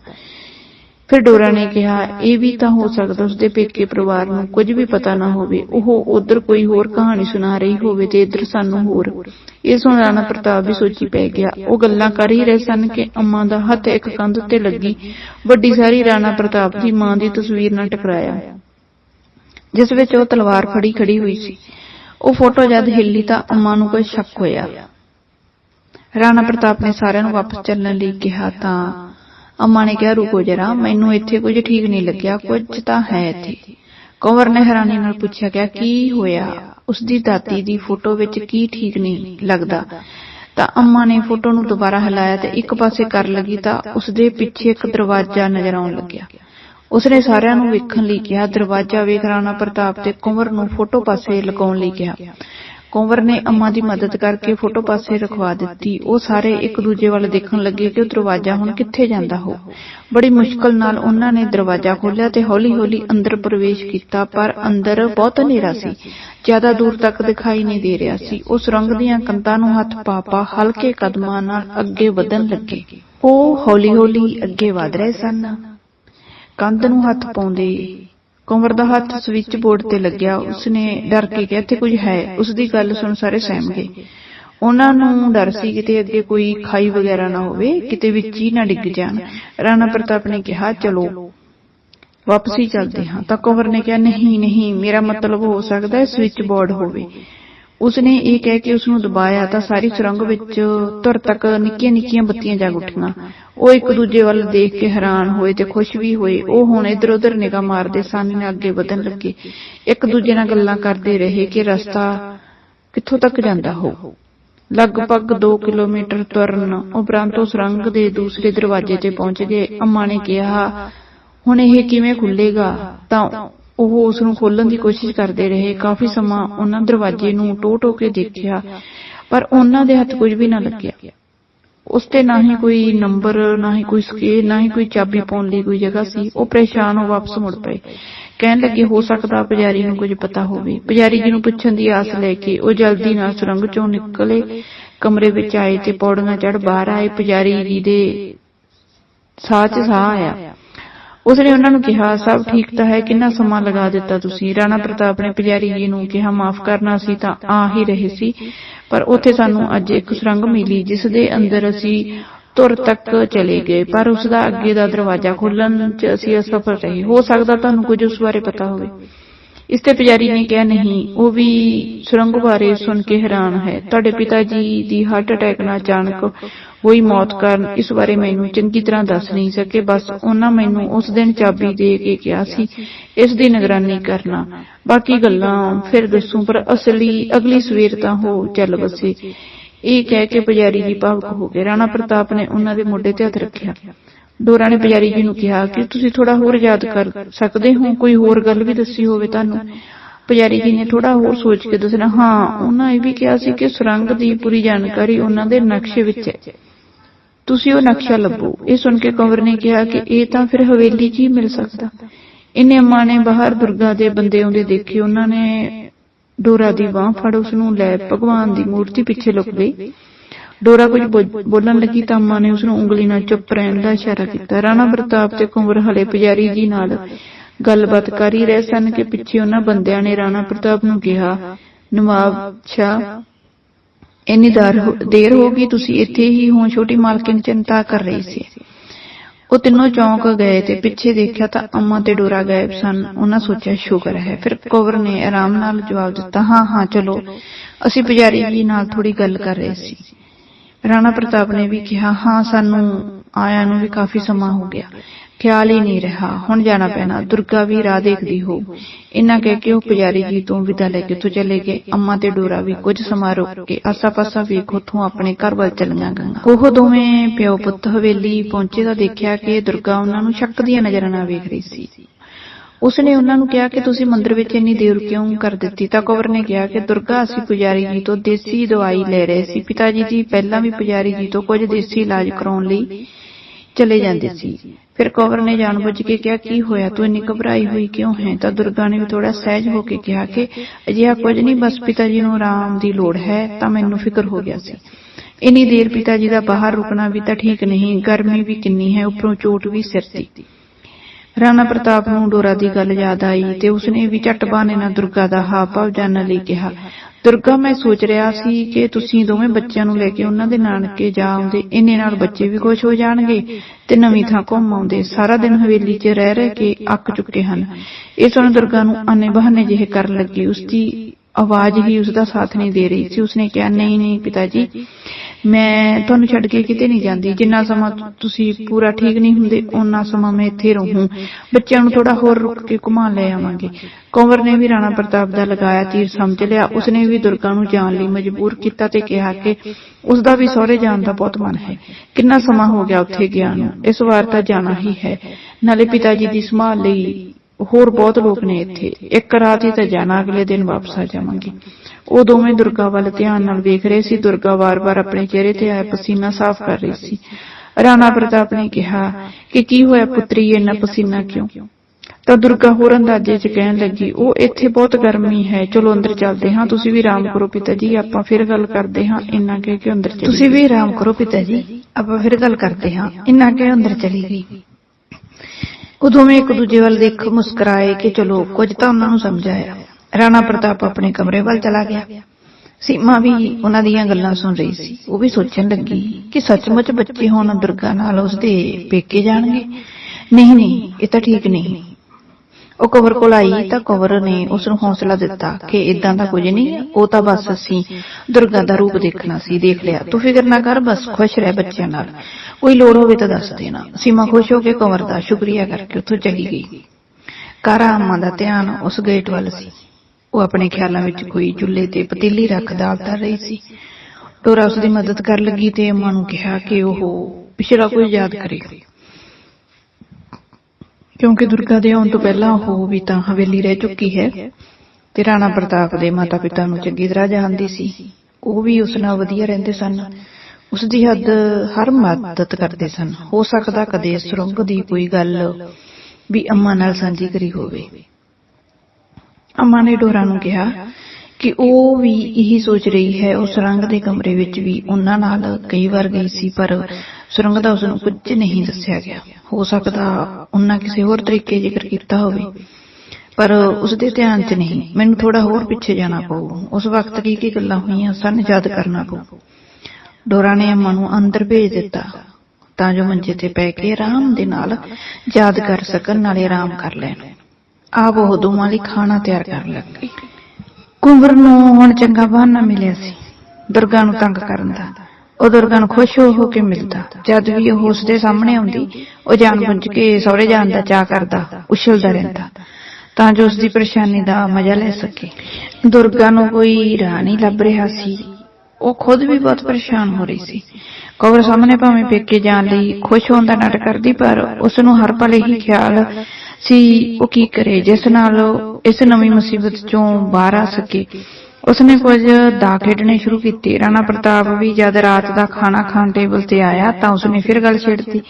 ਫਿਰ ਡੋਰਾ ਨੇ ਕਿਹਾ, ਇਹ ਵੀ ਤਾਂ ਹੋ ਸਕਦਾ ਉਸਦੇ ਪੇਕੇ ਪਰਿਵਾਰ ਨੂੰ ਕੁਝ ਵੀ ਪਤਾ ਨਾ ਹੋਵੇ। ਉਹ ਉਧਰ ਕੋਈ ਹੋਰ ਕਹਾਣੀ ਸੁਣਾ ਰਹੀ ਹੋਵੇ ਤੇ ਇੱਧਰ ਸਾਨੂੰ ਹੋਰ। ਇਹ ਸੁਣ ਰਾਣਾ ਪ੍ਰਤਾਪ ਵੀ ਸੋਚੀ ਪੈ ਗਿਆ। ਉਹ ਗੱਲਾਂ ਕਰ ਹੀ ਰਹੇ ਸਨ ਕਿ ਅੰਮਾ ਦਾ ਹੱਥ ਇੱਕ ਕੰਧ ਤੇ ਲੱਗੀ। ਵੱਡੀ ਸਾਰੀ ਰਾਣਾ ਪ੍ਰਤਾਪ ਦੀ ਮਾਂ ਦੀ ਤਸਵੀਰ ਨਾਲ ਟਕਰਾਇਆ। ਜਿਸ ਵਿੱਚ ਉਹ ਤਲਵਾਰ ਫੜੀ ਖੜੀ ਹੋਈ ਸੀ। ਉਹ ਫੋਟੋ ਜਦ ਹਿੱਲੀ ਤਾਂ ਅੰਮਾ ਨੂੰ ਕੋਈ ਸ਼ੱਕ ਹੋਇਆ। ਰਾਣਾ ਪ੍ਰਤਾਪ ਨੇ ਸਾਰਿਆਂ ਨੂੰ ਵਾਪਸ ਚੱਲਣ ਲਈ ਕਿਹਾ ਤਾਂ ਅੰਮਾ ਨੇ ਕਿਹਾ, ਰੁਕੋ ਜਰਾ, ਮੈਨੂੰ ਇੱਥੇ ਕੁਝ ਠੀਕ ਨਹੀਂ ਲੱਗਿਆ, ਕੁਝ ਤਾਂ ਹੈ ਇੱਥੇ। ਕੰਵਰ ਨੇ ਹੈਰਾਨੀ ਨਾਲ ਪੁੱਛਿਆ ਕਿ ਕੀ ਹੋਇਆ? ਉਸ ਦੀ ਦਾਦੀ ਦੀ ਫੋਟੋ ਵਿੱਚ ਕੀ ਠੀਕ ਨਹੀਂ ਲੱਗਦਾ? ਤਾਂ ਅੰਮਾ ਨੇ ਫੋਟੋ ਨੂੰ ਦੁਬਾਰਾ ਹਿਲਾਇਆ ਤੇ ਇੱਕ ਪਾਸੇ ਕਰ ਲੱਗੀ ਤਾਂ ਉਸਦੇ ਪਿੱਛੇ ਇੱਕ ਦਰਵਾਜ਼ਾ ਨਜ਼ਰ ਆਉਣ ਲੱਗਿਆ। ਉਸਨੇ ਸਾਰਿਆਂ ਨੂੰ ਵੇਖਣ ਲਈ ਕਿਹਾ, ਦਰਵਾਜ਼ਾ ਵੇਖ ਰਾਣਾ ਪ੍ਰਤਾਪ ਤੇ ਕੁੰਵਰ ਨੂੰ ਫੋਟੋ ਪਾਸੇ ਲਗਾਉਣ ਲਈ ਕਿਹਾ। ਕੁੰਵਰ ਨੇ ਅੰਮਾ ਦੀ ਮਦਦ ਕਰਕੇ ਫੋਟੋ ਪਾਸੇ ਰਖਵਾ ਦਿੱਤੀ। ਉਹ ਸਾਰੇ ਇੱਕ ਦੂਜੇ ਵੱਲ ਦੇਖਣ ਲੱਗੇ ਕਿ ਉਹ ਦਰਵਾਜ਼ਾ ਹੁਣ ਕਿੱਥੇ ਜਾਂਦਾ ਹੋ। ਬੜੀ ਮੁਸ਼ਕਲ ਨਾਲ ਉਹਨਾਂ ਨੇ ਦਰਵਾਜ਼ਾ ਖੋਲ੍ਹਿਆ ਤੇ ਹੌਲੀ-ਹੌਲੀ ਅੰਦਰ ਪ੍ਰਵੇਸ਼ ਕੀਤਾ, ਪਰ ਅੰਦਰ ਬਹੁਤ ਹਨੇਰਾ ਸੀ। ਜ਼ਿਆਦਾ ਦੂਰ ਤੱਕ ਦਿਖਾਈ ਨਹੀਂ ਦੇ ਰਿਹਾ ਸੀ। ਉਹ ਸੁਰੰਗ ਦੀਆਂ ਕੰਧਾਂ ਨੂੰ ਹੱਥ ਪਾ-ਪਾ ਹਲਕੇ ਕਦਮਾਂ ਨਾਲ ਅੱਗੇ ਵਧਣ ਲੱਗੇ। ਉਹ ਹੌਲੀ-ਹੌਲੀ ਅੱਗੇ ਵਧ ਰਹੇ ਸਨ। ਕੰਧ ਨੂੰ ਹੱਥ ਪਾਉਂਦੇ ਕੁੰਵਰ ਦਾ ਹੱਥ ਸਵਿਚ ਬੋਰਡ ਤੇ ਲੱਗਿਆ। ਉਸਨੇ ਡਰ ਕੇ ਕਿਹਾ, ਇੱਥੇ ਕੁਝ ਹੈ? ਉਸ ਦੀ ਗੱਲ ਸੁਣ ਸਾਰੇ ਸਹਿਮ ਗਏ ਉਹਨਾਂ ਨੂੰ ਡਰ ਸੀ ਕਿਤੇ ਅੱਗੇ ਕੋਈ ਖਾਈ ਵਗੈਰਾ ਨਾ ਹੋਵੇ, ਕਿਤੇ ਵਿੱਚ ਹੀ ਨਾ ਡਿੱਗ ਜਾਣ। ਰਾਣਾ ਪ੍ਰਤਾਪ ਨੇ ਕਿਹਾ, ਚਲੋ, ਵਾਪਸੀ ਹੀ ਚੱਲਦੇ ਹਾਂ। ਤਾਂ ਕੁੰਵਰ ਨੇ ਕਿਹਾ, ਨਹੀਂ ਨਹੀਂ, ਮੇਰਾ ਮਤਲਬ ਹੋ ਸਕਦਾ ਹੈ ਸਵਿਚ ਬੋਰਡ ਹੋਵੇ। ਉਸਨੇ ਇਹ ਕਹਿ ਕੇ ਉਸ ਨੂੰ ਦਬਾਇਆ ਤਾਂ ਸਾਰੀ ਸੁਰੰਗ ਵਿੱਚ ਧੁਰ ਤੱਕ ਨਿੱਕੀਆਂ ਨਿੱਕੀਆਂ ਬੱਤੀਆਂ ਜਗ ਉੱਠੀਆਂ। ਉਹ ਇੱਕ ਦੂਜੇ ਵੱਲ ਦੇਖ ਕੇ ਹੈਰਾਨ ਹੋਏ ਤੇ ਖੁਸ਼ ਵੀ ਹੋਏ। ਉਹ ਹੁਣ ਇੱਧਰ ਉੱਧਰ ਨਿਗਾਹ ਮਾਰਦੇ ਸਨ ਨੇ ਅੱਗੇ ਵਧਣ ਲੱਗੇ। ਇੱਕ ਦੂਜੇ ਨਾਲ ਗੱਲਾਂ ਕਰਦੇ ਰਹੇ ਕਿ ਰਸਤਾ ਕਿੱਥੋਂ ਤੱਕ ਜਾਂਦਾ ਹੋ। ਲਗਭਗ 2 ਕਿਲੋਮੀਟਰ ਤੁਰਨ ਉਪਰੰਤ ਉਹ ਸੁਰੰਗ ਦੇ ਦੂਸਰੇ ਦਰਵਾਜ਼ੇ ਤੇ ਪਹੁੰਚ ਗਏ। ਅੰਮਾ ਨੇ ਕਿਹਾ, ਹੁਣ ਇਹ ਕਿਵੇਂ ਖੁੱਲੇਗਾ ਤਾਂ ਉਹ ਉਸ ਨੂੰ ਖੋਲਣ ਦੀ ਕੋਸ਼ਿਸ਼ ਕਰਦੇ ਰਹੇ। ਕਾਫੀ ਸਮਾਂ ਉਹਨਾਂ ਦਰਵਾਜ਼ੇ ਨੂੰ ਟੋ ਕੇ ਦੇਖਿਆ, ਪਰ ਉਹਨਾਂ ਦੇ ਹੱਥ ਕੁਝ ਵੀ ਨਾ ਲੱਗਿਆ। ਉਸ ਤੇ ਨਾ ਹੀ ਕੋਈ ਨੰਬਰ, ਨਾ ਹੀ ਕੋਈ ਸਕੇਲ ਨਾ ਹੀ ਕੋਈ ਚਾਬੀ ਪਾਉਣ ਲਈ ਕੋਈ ਜਗ੍ਹਾ ਸੀ। ਉਹ ਪਰੇਸ਼ਾਨ ਹੋ ਵਾਪਸ ਮੁੜ ਪਏ। ਕਹਿਣ ਲੱਗੇ, ਹੋ ਸਕਦਾ ਪੁਜਾਰੀ ਨੂੰ ਕੁਝ ਪਤਾ ਹੋਵੇ। ਪੁਜਾਰੀ ਜੀ ਨੂੰ ਪੁੱਛਣ ਦੀ ਆਸ ਲੈ ਕੇ ਉਹ ਜਲਦੀ ਨਾਲ ਸੁਰੰਗ ਚੋਂ ਨਿਕਲੇ। ਕਮਰੇ ਵਿੱਚ ਆਏ ਤੇ ਪੌੜੀਆਂ ਚੜ ਬਾਹਰ ਆਏ। ਪੁਜਾਰੀ ਜੀ ਦੇ ਸਾਹ 'ਚ ਸਾਹ ਆਇਆ। ਉਸਨੇ ਉਹਨਾਂ ਨੂੰ ਕਿਹਾ, ਸਭ ਠੀਕ ਤਾਂ ਹੈ, ਕਿੰਨਾ ਸਮਾਂ ਲਗਾ ਦਿੱਤਾ ਤੁਸੀਂ? ਰਾਣਾ ਪ੍ਰਤਾਪ ਨੇ ਪੁਜਾਰੀ ਜੀ ਨੂੰ ਕਿਹਾ, ਮਾਫ ਕਰਨਾ ਸੀ ਤਾਂ ਆ ਹੀ ਰਹੇ ਸੀ, ਪਰ ਉੱਥੇ ਸਾਨੂੰ ਅੱਜ ਇੱਕ ਸੁਰੰਗ ਮਿਲੀ, ਜਿਸ ਦੇ ਅੰਦਰ ਅਸੀਂ ਤੁਰ ਤੱਕ ਚਲੇ ਗਏ, ਪਰ ਉਸ ਦਾ ਅੱਗੇ ਦਾ ਦਰਵਾਜ਼ਾ ਖੋਲਣ 'ਚ ਅਸੀਂ ਅਸਫਲ ਰਹੇ। ਹੋ ਸਕਦਾ ਤੁਹਾਨੂੰ ਕੁਝ ਉਸ ਬਾਰੇ ਪਤਾ ਹੋਵੇ। ਇਸ ਤੇ ਪੁਜਾਰੀ ਨੇ ਕਿਹਾ ਨਹੀਂ ਉਹ ਵੀ ਸੁਰੰਗ ਬਾਰੇ ਸੁਣ ਕੇ ਹੈਰਾਨ ਹੈ। ਤੁਹਾਡੇ ਪਿਤਾ ਜੀ ਦੀ ਹਾਰਟ ਅਟੈਕ ਨਾਲ ਅਚਾਨਕ ਹੋਈ ਮੌਤ ਕਾਰਨ ਇਸ ਬਾਰੇ ਮੈਨੂੰ ਚੰਗੀ ਤਰ੍ਹਾਂ ਦੱਸ ਨਹੀਂ ਸਕੇ। ਬਸ ਉਹਨਾਂ ਮੈਨੂੰ ਉਸ ਦਿਨ ਚਾਬੀ ਦੇ ਕੇ ਕਿਹਾ ਸੀ। ਇਸ ਦੀ ਨਿਗਰਾਨੀ ਕਰਨਾ। ਬਾਕੀ ਗੱਲਾਂ ਫਿਰ ਦੱਸੂ ਪਰ ਅਸਲੀ ਅਗਲੀ ਸਵੇਰ ਤਾਂ ਹੋ ਚੱਲ ਬਸੇ ਇਹ ਕਹਿ ਕੇ ਪੁਜਾਰੀ ਜੀ ਭਾਵੁਕ ਹੋ ਗਏ। ਰਾਣਾ ਪ੍ਰਤਾਪ ਨੇ ਉਹਨਾਂ ਦੇ ਮੋਢੇ ਤੇ ਹੱਥ ਰੱਖਿਆ। ਡੋਰਾ ਨੇ ਪੁਜਾਰੀ ਜੀ ਨੂੰ ਕਿਹਾ ਕਿ ਤੁਸੀਂ ਥੋੜਾ ਹੋਰ ਯਾਦ ਕਰ ਸਕਦੇ ਹੋ, ਕੋਈ ਹੋਰ ਗੱਲ ਵੀ ਦੱਸੀ ਹੋਵੇ ਤੁਹਾਨੂੰ। ਪੁਜਾਰੀ ਜੀ ਨੇ ਥੋੜਾ ਹੋਰ ਸੋਚ ਕੇ ਦੱਸਣਾ, ਹਾਂ, ਉਹਨਾਂ ਇਹ ਵੀ ਕਿਹਾ ਸੀ ਕਿ ਸੁਰੰਗ ਦੀ ਪੂਰੀ ਜਾਣਕਾਰੀ ਉਹਨਾਂ ਦੇ ਨਕਸ਼ੇ ਵਿੱਚ ਹੈ। ਤੁਸੀਂ ਉਹ ਨਕਸ਼ਾ ਲੱਭੋ। ਇਹ ਸੁਣ ਕੇ ਕੰਵਰ ਨੇ ਕਿਹਾ ਕਿ ਇਹ ਤਾਂ ਫਿਰ ਹਵੇਲੀ 'ਚ ਹੀ ਮਿਲ ਸਕਦਾ। ਇਹਨੇ ਅੰਮਾ ਨੇ ਬਾਹਰ ਦੁਰਗਾ ਦੇ ਬੰਦੇ ਆਉਂਦੇ ਦੇਖੇ। ਉਹਨਾਂ ਨੇ ਡੋਰਾ ਦੀ ਬਾਹ ਫੜ ਉਸ ਨੂੰ ਲੈ ਭਗਵਾਨ ਦੀ ਮੂਰਤੀ ਪਿੱਛੇ ਲੁਕ ਗਈ। ਡੋਰਾ ਕੁਝ ਬੋਲਣ ਲੱਗੀ ਤਾਂ ਅੰਮਾ ਨੇ ਉਸ ਨੂੰ ਉਂਗਲੀ ਨਾਲ ਚੁੱਪ ਰਹਿਣ ਦਾ ਇਸ਼ਾਰਾ ਕੀਤਾ। ਰਾਣਾ ਪ੍ਰਤਾਪ ਤੇ ਕੁੰਵਰ ਹਲੇ ਪੁਜਾਰੀ ਜੀ ਨਾਲ ਗੱਲਬਾਤ ਕਰ ਹੀ ਰਹੇ ਸਨ ਕਿ ਪਿੱਛੇ ਉਹਨਾਂ ਬੰਦਿਆਂ ਨੇ ਰਾਣਾ ਪ੍ਰਤਾਪ ਨੂੰ ਕਿਹਾ, ਨਵਾਬ ਸ਼ਾਹ ਇੰਨੀ ਦੇਰ ਹੋ ਗਈ, ਤੁਸੀਂ ਇੱਥੇ ਹੀ ਹੋ, ਛੋਟੀ ਮਾਲਕਿਨ ਚਿੰਤਾ ਕਰ ਰਹੀ ਸੀ। ਉਹ ਤਿੰਨੋਂ ਚੌਂਕ ਗਏ ਤੇ ਪਿੱਛੇ ਦੇਖਿਆ ਤਾਂ ਅੰਮਾ ਤੇ ਡੋਰਾ ਗਾਇਬ ਸਨ। ਉਹਨਾਂ ਸੋਚਿਆ, ਸ਼ੁਕਰ ਹੈ। ਫਿਰ ਕੋਵਰ ਨੇ ਆਰਾਮ ਨਾਲ ਜਵਾਬ ਦਿੱਤਾ, ਹਾਂ ਹਾਂ, ਚਲੋ। ਅਸੀਂ ਪੁਜਾਰੀ ਜੀ ਨਾਲ ਥੋੜੀ ਗੱਲ ਕਰ ਰਹੇ ਸੀ। ਰਾਣਾ ਪ੍ਰਤਾਪ ਨੇ ਵੀ ਕਿਹਾ, ਹਾਂ, ਸਾਨੂੰ ਆਇਆਂ ਨੂੰ ਵੀ ਕਾਫੀ ਸਮਾਂ ਹੋ ਗਿਆ। ਖਿਆਲ ਹੀ ਨਹੀਂ ਰਿਹਾ। ਹੁਣ ਜਾਣਾ ਪੈਣਾ। ਦੁਰਗਾ ਵੀ ਰਾਹ ਦੇਖਦੀ ਹੋ। ਇੰਨਾ ਕਹਿ ਕੇ ਉਹ ਪੁਜਾਰੀ ਜੀ ਤੋਂ ਵਿਦਾ ਲੈ ਕੇ ਉੱਥੋਂ ਚਲੇ ਗਏ। ਅੰਮਾ ਤੇ ਡੋਰਾ ਵੀ ਕੁਝ ਸਮਾਂ ਰੁਕ ਕੇ ਆਸਾ-ਪਾਸਾ ਵੇਖ ਉੱਥੋਂ ਆਪਣੇ ਘਰ ਵੱਲ ਚਲੀਆਂ ਗਈਆਂ ਉਹ ਦੋਵੇਂ ਪਿਓ ਪੁੱਤ ਹਵੇਲੀ ਪਹੁੰਚੇ ਤਾਂ ਦੇਖਿਆ ਕਿ ਦੁਰਗਾ ਉਹਨਾਂ ਨੂੰ ਸ਼ੱਕ ਦੀਆਂ ਨਜ਼ਰਾਂ ਨਾਲ ਵੇਖ ਰਹੀ ਸੀ। ਉਸਨੇ ਉਹਨਾਂ ਨੂੰ ਕਿਹਾ ਕਿ ਤੁਸੀਂ ਮੰਦਿਰ ਵਿੱਚ ਇੰਨੀ ਦੇਰ ਕਿਉਂ ਕਰ ਦਿੱਤੀ? ਤਾਂ ਕੌਰ ਨੇ ਕਿਹਾ ਕਿ ਦੁਰਗਾ ਅਸੀਂ ਪੁਜਾਰੀ ਜੀ ਤੋਂ ਦੇਸੀ ਦਵਾਈ ਲੈ ਰਹੇ ਸੀ। ਪਿਤਾ ਜੀ ਜੀ ਪਹਿਲਾਂ ਵੀ ਪੁਜਾਰੀ ਜੀ ਤੋਂ ਕੁਝ ਦੇਸੀ ਇਲਾਜ ਕਰਾਉਣ ਲਈ ਚਲੇ ਜਾਂਦੇ ਸੀ। ਫਿਰ ਕੌਰ ਨੇ ਜਾਣਬੁੱਝ ਕੇ ਕਿਹਾ, ਕੀ ਹੋਇਆ? ਤੂੰ ਇੰਨੀ ਘਬਰਾਈ ਹੋਈ ਕਿਉਂ ਹੈ? ਤਾਂ ਦੁਰਗਾ ਨੇ ਵੀ ਥੋੜਾ ਸਹਿਜ ਹੋ ਕੇ ਕਿਹਾ ਕਿ ਅਜਿਹਾ ਕੁਝ ਨਹੀਂ, ਬਸ ਪਿਤਾ ਜੀ ਨੂੰ ਆਰਾਮ ਦੀ ਲੋੜ ਹੈ, ਤਾਂ ਮੈਨੂੰ ਫਿਕਰ ਹੋ ਗਿਆ ਸੀ। ਇੰਨੀ ਦੇਰ ਪਿਤਾ ਜੀ ਦਾ ਬਾਹਰ ਰੁਕਣਾ ਵੀ ਤਾਂ ਠੀਕ ਨਹੀਂ, ਗਰਮੀ ਵੀ ਕਿੰਨੀ ਹੈ, ਉੱਪਰੋਂ ਚੋਟ ਵੀ ਸਿਰ ਤੇ ਰਾਣਾ ਪ੍ਰਤਾਪ ਨੂੰ ਡੋਰਾ ਦੀ ਗੱਲ ਯਾਦ ਆਈ ਤੇ ਉਸਨੇ ਵੀ ਝੱਟ ਬਹਾਨੇ ਨਾਲ ਦੁਰਗਾ ਦਾ ਹਾਵ ਭਾਵ ਜਾਣਨ ਲਈ ਕਿਹਾ, ਦੁਰਗਾ, ਮੈਂ ਸੋਚ ਰਿਹਾ ਸੀ ਕਿ ਤੁਸੀਂ ਦੋਵੇਂ ਬੱਚਿਆਂ ਨੂੰ ਲੈ ਕੇ ਉਹਨਾਂ ਦੇ ਨਾਨਕੇ ਜਾ ਆਉਂਦੇ, ਇੰਨੇ ਨਾਲ ਬੱਚੇ ਵੀ ਖੁਸ਼ ਹੋ ਜਾਣਗੇ ਤੇ ਨਵੀਂ ਥਾਂ ਘੁੰਮ ਆਉਂਦੇ, ਸਾਰਾ ਦਿਨ ਹਵੇਲੀ 'ਚ ਰਹਿ ਰਹਿ ਕੇ ਅੱਕ ਚੁੱਕੇ ਹਨ। ਇਹ ਸੁਣ ਦੁਰਗਾ ਨੂੰ ਆਨੇ ਬਹਾਨੇ ਜਿਹੇ ਕਰਨ ਲੱਗੀ, ਉਸਦੀ ਆਵਾਜ਼ ਹੀ ਉਸਦਾ ਸਾਥ ਨਹੀਂ ਦੇ ਰਹੀ ਸੀ। ਉਸਨੇ ਕਿਹਾ, ਨਹੀਂ ਨਹੀਂ, ਪਿਤਾ ਜੀ ਮੈਂ ਤੁਹਾਨੂੰ ਛੱਡ ਕੇ ਕਿਤੇ ਨਹੀਂ ਜਾਂਦੀ। ਜਿੰਨਾ ਸਮਾਂ ਤੁਸੀਂ ਪੂਰਾ ਠੀਕ ਨਹੀਂ ਹੁੰਦੇ ਉਹਨਾਂ ਸਮਾਂ ਮੈਂ ਇੱਥੇ ਰਹੂੰ। ਬੱਚਿਆਂ ਨੂੰ ਥੋੜਾ ਹੋਰ ਰੁਕ ਕੇ ਘੁਮਾ ਲੈ ਆਵਾਂਗੇ। ਕੰਵਰ ਨੇ ਵੀ ਰਾਣਾ ਪ੍ਰਤਾਪ ਦਾ ਲਗਾਇਆ ਤੀਰ ਸਮਝ ਲਿਆ। ਉਸਨੇ ਵੀ ਦੁਰਗਾ ਨੂੰ ਜਾਣ ਲਈ ਮਜਬੂਰ ਕੀਤਾ ਤੇ ਕਿਹਾ ਕਿ ਉਸਦਾ ਵੀ ਸਹੁਰੇ ਜਾਣ ਦਾ ਬਹੁਤ ਮਨ ਹੈ। ਕਿੰਨਾ ਸਮਾਂ ਹੋ ਗਿਆ ਉੱਥੇ ਗਿਆ ਨੂੰ? ਇਸ ਵਾਰ ਤਾਂ ਜਾਣਾ ਹੀ ਹੈ। ਨਾਲੇ ਪਿਤਾ ਜੀ ਦੀ ਸੰਭਾਲ ਲਈ ਹੋਰ ਬਹੁਤ ਲੋਕ ਨੇ ਇੱਥੇ। ਇੱਕ ਰਾਤ ਹੀ ਤਾਂ ਜਾਣਾ, ਅਗਲੇ ਦਿਨ ਵਾਪਸ ਆ ਜਾਵਾਂਗੇ। ਉਹ ਦੋਵੇਂ ਦੁਰਗਾ ਵੱਲ ਧਿਆਨ ਨਾਲ ਵੇਖ ਰਹੇ ਸੀ। ਦੁਰਗਾ ਵਾਰ-ਵਾਰ ਆਪਣੇ ਚਿਹਰੇ ਤੇ ਆਇਆ ਪਸੀਨਾ ਸਾਫ਼ ਕਰ ਰਹੀ ਸੀ। ਰਾਣਾ ਪ੍ਰਤਾਪ ਨੇ ਕਿਹਾ ਕਿ ਕੀ ਹੋਇਆ ਪੁੱਤਰੀ ਇੰਨਾ ਪਸੀਨਾ ਕਿਉਂ? ਤਾਂ ਦੁਰਗਾ ਹੋਰ ਅੰਦਾਜ਼ੇ 'ਚ ਕਹਿਣ ਲੱਗੀ ਉਹ ਇੱਥੇ ਬਹੁਤ ਗਰਮੀ ਹੈ। ਚਲੋ ਅੰਦਰ ਚੱਲਦੇ ਹਾਂ। ਤੁਸੀਂ ਵੀ ਆਰਾਮ ਕਰੋ ਪਿਤਾ ਜੀ ਆਪਾਂ ਫਿਰ ਗੱਲ ਕਰਦੇ ਹਾਂ। ਇੰਨਾ ਕਹਿ ਕੇ ਅੰਦਰ ਚਲੀ ਤੁਸੀਂ ਵੀ ਆਰਾਮ ਕਰੋ ਪਿਤਾ ਜੀ ਆਪਾਂ ਫਿਰ ਗੱਲ ਕਰਦੇ ਹਾਂ। ਇੰਨਾ ਕਹਿ ਅੰਦਰ ਚਲੀ ਗਈ। ਉਹ ਦੋਵੇਂ ਇੱਕ ਦੂਜੇ ਵੱਲ ਦੇਖ ਮੁਸਕਰਾਏ ਕਿ ਚਲੋ ਕੁਝ ਤਾਂ ਉਹਨਾਂ ਨੂੰ ਸਮਝ ਆਇਆ। ਰਾਣਾ ਪ੍ਰਤਾਪ ਆਪਣੇ ਕਮਰੇ ਵੱਲ ਚਲਾ ਗਿਆ। ਸੀਮਾ ਵੀ ਉਹਨਾਂ ਦੀਆਂ ਗੱਲਾਂ ਸੁਣ ਰਹੀ ਸੀ। ਉਹ ਵੀ ਸੋਚਣ ਲੱਗੀ ਕਿ ਸੱਚਮੁੱਚ ਬੱਚੇ ਹੁਣ ਦੁਰਗਾ ਨਾਲ ਉਸਦੇ ਪੇਕੇ ਜਾਣਗੇ। ਨਹੀਂ ਨਹੀਂ, ਇਹ ਤਾਂ ਠੀਕ ਨਹੀਂ। ਉਹ ਕਵਰ ਕੋਲ ਆਈ ਤਾਂ ਕਵਰ ਨੇ ਉਸ ਨੂੰ ਹੌਸਲਾ ਦਿੱਤਾ ਕਿ ਇਦਾਂ ਦਾ ਕੁਝ ਨਹੀਂ ਉਹ ਤਾਂ ਬਸ ਅਸੀਂ ਦੁਰਗਾ ਦਾ ਰੂਪ ਦੇਖਣਾ ਸੀ, ਦੇਖ ਲਿਆ। ਤੂੰ ਫਿਕਰ ਨਾ ਕਰ, ਬਸ ਖੁਸ਼ ਰਹਿ ਬੱਚਿਆਂ ਨਾਲ। ਕੋਈ ਲੋੜ ਹੋਵੇ ਤਾਂ ਦੱਸ ਦੇਣਾ। ਸੀਮਾ ਖੁਸ਼ ਹੋ ਕੇ ਕਵਰ ਦਾ ਸ਼ੁਕਰੀਆ ਕਰਕੇ ਉੱਥੋਂ ਚਲੀ ਗਈ। ਕਾਰਾ ਅੰਮਾ ਦਾ ਧਿਆਨ ਉਸ ਗੇਟ ਵੱਲ ਸੀ। ਉਹ ਆਪਣੇ ਖਿਆਲਾਂ ਵਿੱਚ ਕੋਈ ਚੁੱਲ੍ਹੇ ਤੇ ਪਤੀਲੀ ਰੱਖ ਦਾਲ ਧਰ ਰਹੀ ਸੀ। ਡੋਰਾ ਉਸ ਦੀ ਮਦਦ ਕਰ ਲੱਗੀ ਤੇ ਅੰਮਾ ਨੂੰ ਕਿਹਾ ਕਿ ਉਹ ਪਿਛਲਾ ਕੁਝ ਯਾਦ ਕਰੇ ਕਿਉਂਕਿ ਦੁਰਗਾ ਦੇ ਆਉਣ ਤੋਂ ਪਹਿਲਾਂ ਉਹ ਵੀ ਤਾਂ ਹਵੇਲੀ ਰਹਿ ਚੁੱਕੀ ਹੈ ਤੇ ਰਾਣਾ ਪ੍ਰਤਾਪ ਦੇ ਮਾਤਾ-ਪਿਤਾ ਨੂੰ ਚੰਗੀ ਤਰ੍ਹਾਂ ਜਾਣਦੀ ਸੀ। ਉਹ ਵੀ ਉਸ ਨਾਲ ਵਧੀਆ ਰਹਿੰਦੇ ਸਨ। ਉਸ ਦੀ ਹੱਦ ਹਰ ਮਦਦ ਕਰਦੇ ਸਨ। ਹੋ ਸਕਦਾ ਕਦੇ ਸੁਰੰਗ ਦੀ ਕੋਈ ਗੱਲ ਵੀ ਅੰਮਾ ਨਾਲ ਸਾਂਝੀ ਕਰੀ ਹੋਵੇ। ਅਮਾ ਨੇ ਡੋਰਾ ਨੂੰ ਕਿਹਾ ਕਿ ਉਹ ਵੀ ਇਹੀ ਸੋਚ ਰਹੀ ਹੈ, ਉਸ ਰੰਗ ਦੇ ਕਮਰੇ ਵਿੱਚ ਵੀ ਉਹਨਾਂ ਨਾਲ ਕਈ ਵਾਰ ਗਈ ਸੀ, ਪਰ ਸੁਰੰਗ ਦਾ ਉਸ ਨੂੰ ਕੁਝ ਨਹੀਂ ਦੱਸਿਆ ਗਿਆ। ਹੋ ਸਕਦਾ ਉਹਨਾਂ ਕਿਸੇ ਹੋਰ ਤਰੀਕੇ ਜ਼ਿਕਰ ਕੀਤਾ ਹੋਵੇ, ਪਰ ਉਸ ਦੇ ਧਿਆਨ 'ਚ ਨਹੀਂ। ਮੈਨੂੰ ਥੋੜਾ ਹੋਰ ਪਿੱਛੇ ਜਾਣਾ ਪਊ। ਉਸ ਵਕਤ ਕੀ ਕੀ ਗੱਲਾਂ ਹੋਈਆਂ ਸਨ, ਯਾਦ ਕਰਨਾ ਪਊ। ਡੋਰਾ ਨੇ ਅੰਮਾ ਨੂੰ ਅੰਦਰ ਭੇਜ ਦਿੱਤਾ, ਤਾਂ ਜੋ ਮੰਜੇ ਤੇ ਪੈ ਕੇ ਆਰਾਮ ਦੇ ਨਾਲ ਯਾਦ ਕਰ ਸਕਣ, ਨਾਲੇ ਆਰਾਮ ਕਰ ਲੈਣ। ਆਪ ਉਹ ਦੋਵਾਂ ਲਈ ਖਾਣਾ ਤਿਆਰ ਕਰਨ ਲੱਗ ਗਈ। ਕੁੰਵਰ ਨੂੰ ਹੁਣ ਚੰਗਾ ਬਹਾਨਾ ਮਿਲਿਆ ਸੀ। ਦੁਰਗਾ ਨੂੰ ਤੰਗ ਕਰਨ ਦਾ। ਉਹ ਦੁਰਗਾ ਨੂੰ ਖੁਸ਼ ਹੋ ਕੇ ਮਿਲਦਾ। ਜਦ ਵੀ ਉਹ ਉਸ ਦੇ ਸਾਹਮਣੇ ਆਉਂਦੀ, ਉਹ ਜਾਣ ਬੁੱਝ ਕੇ ਸਹੁਰੇ ਜਾਣ ਦਾ ਚਾਹ ਕਰਦਾ, ਉਛਲਦਾ ਰਹਿੰਦਾ। ਤਾਂ ਜੋ ਉਸ ਦੀ ਪਰੇਸ਼ਾਨੀ ਦਾ ਮਜ਼ਾ ਲੈ ਸਕੇ। ਦੁਰਗਾ ਨੂੰ ਕੋਈ ਰਾਹ ਨਹੀਂ ਲੱਭ ਰਿਹਾ ਸੀ। ਉਹ ਖੁਦ ਵੀ ਬਹੁਤ ਪਰੇਸ਼ਾਨ ਹੋ ਰਹੀ ਸੀ। ਕੌਰ ਸਾਹਮਣੇ ਭਾਵੇਂ ਪੇਕੇ ਜਾਣ ਲਈ ਖੁਸ਼ ਹੋਣ ਦਾ ਨਾਟਕ ਕਰਦੀ, ਪਰ ਉਸ ਨੂੰ ਹਰ ਪਲ ਇਹੀ ਖਿਆਲ ਸੀ, ਉਹ ਕੀ ਕਰੇ? ਜਿਸ ਨਾਲ ਇਸ ਨਵੀਂ ਮੁਸੀਬਤ ਚੋਂ ਬਾਹਰ ਆ ਸਕੇ। ਉਸਨੇ ਕੁਝ ਦਾ ਖੇਡਣੇ ਸ਼ੁਰੂ ਕੀਤੇ। ਰਾਣਾ ਪ੍ਰਤਾਪ ਵੀ ਜਦ ਰਾਤ ਦਾ ਖਾਣਾ ਖਾਣ ਟੇਬਲ ਤੇ ਆਇਆ ਤਾਂ ਉਸਨੇ ਫਿਰ ਗੱਲ ਛੇੜਤੀ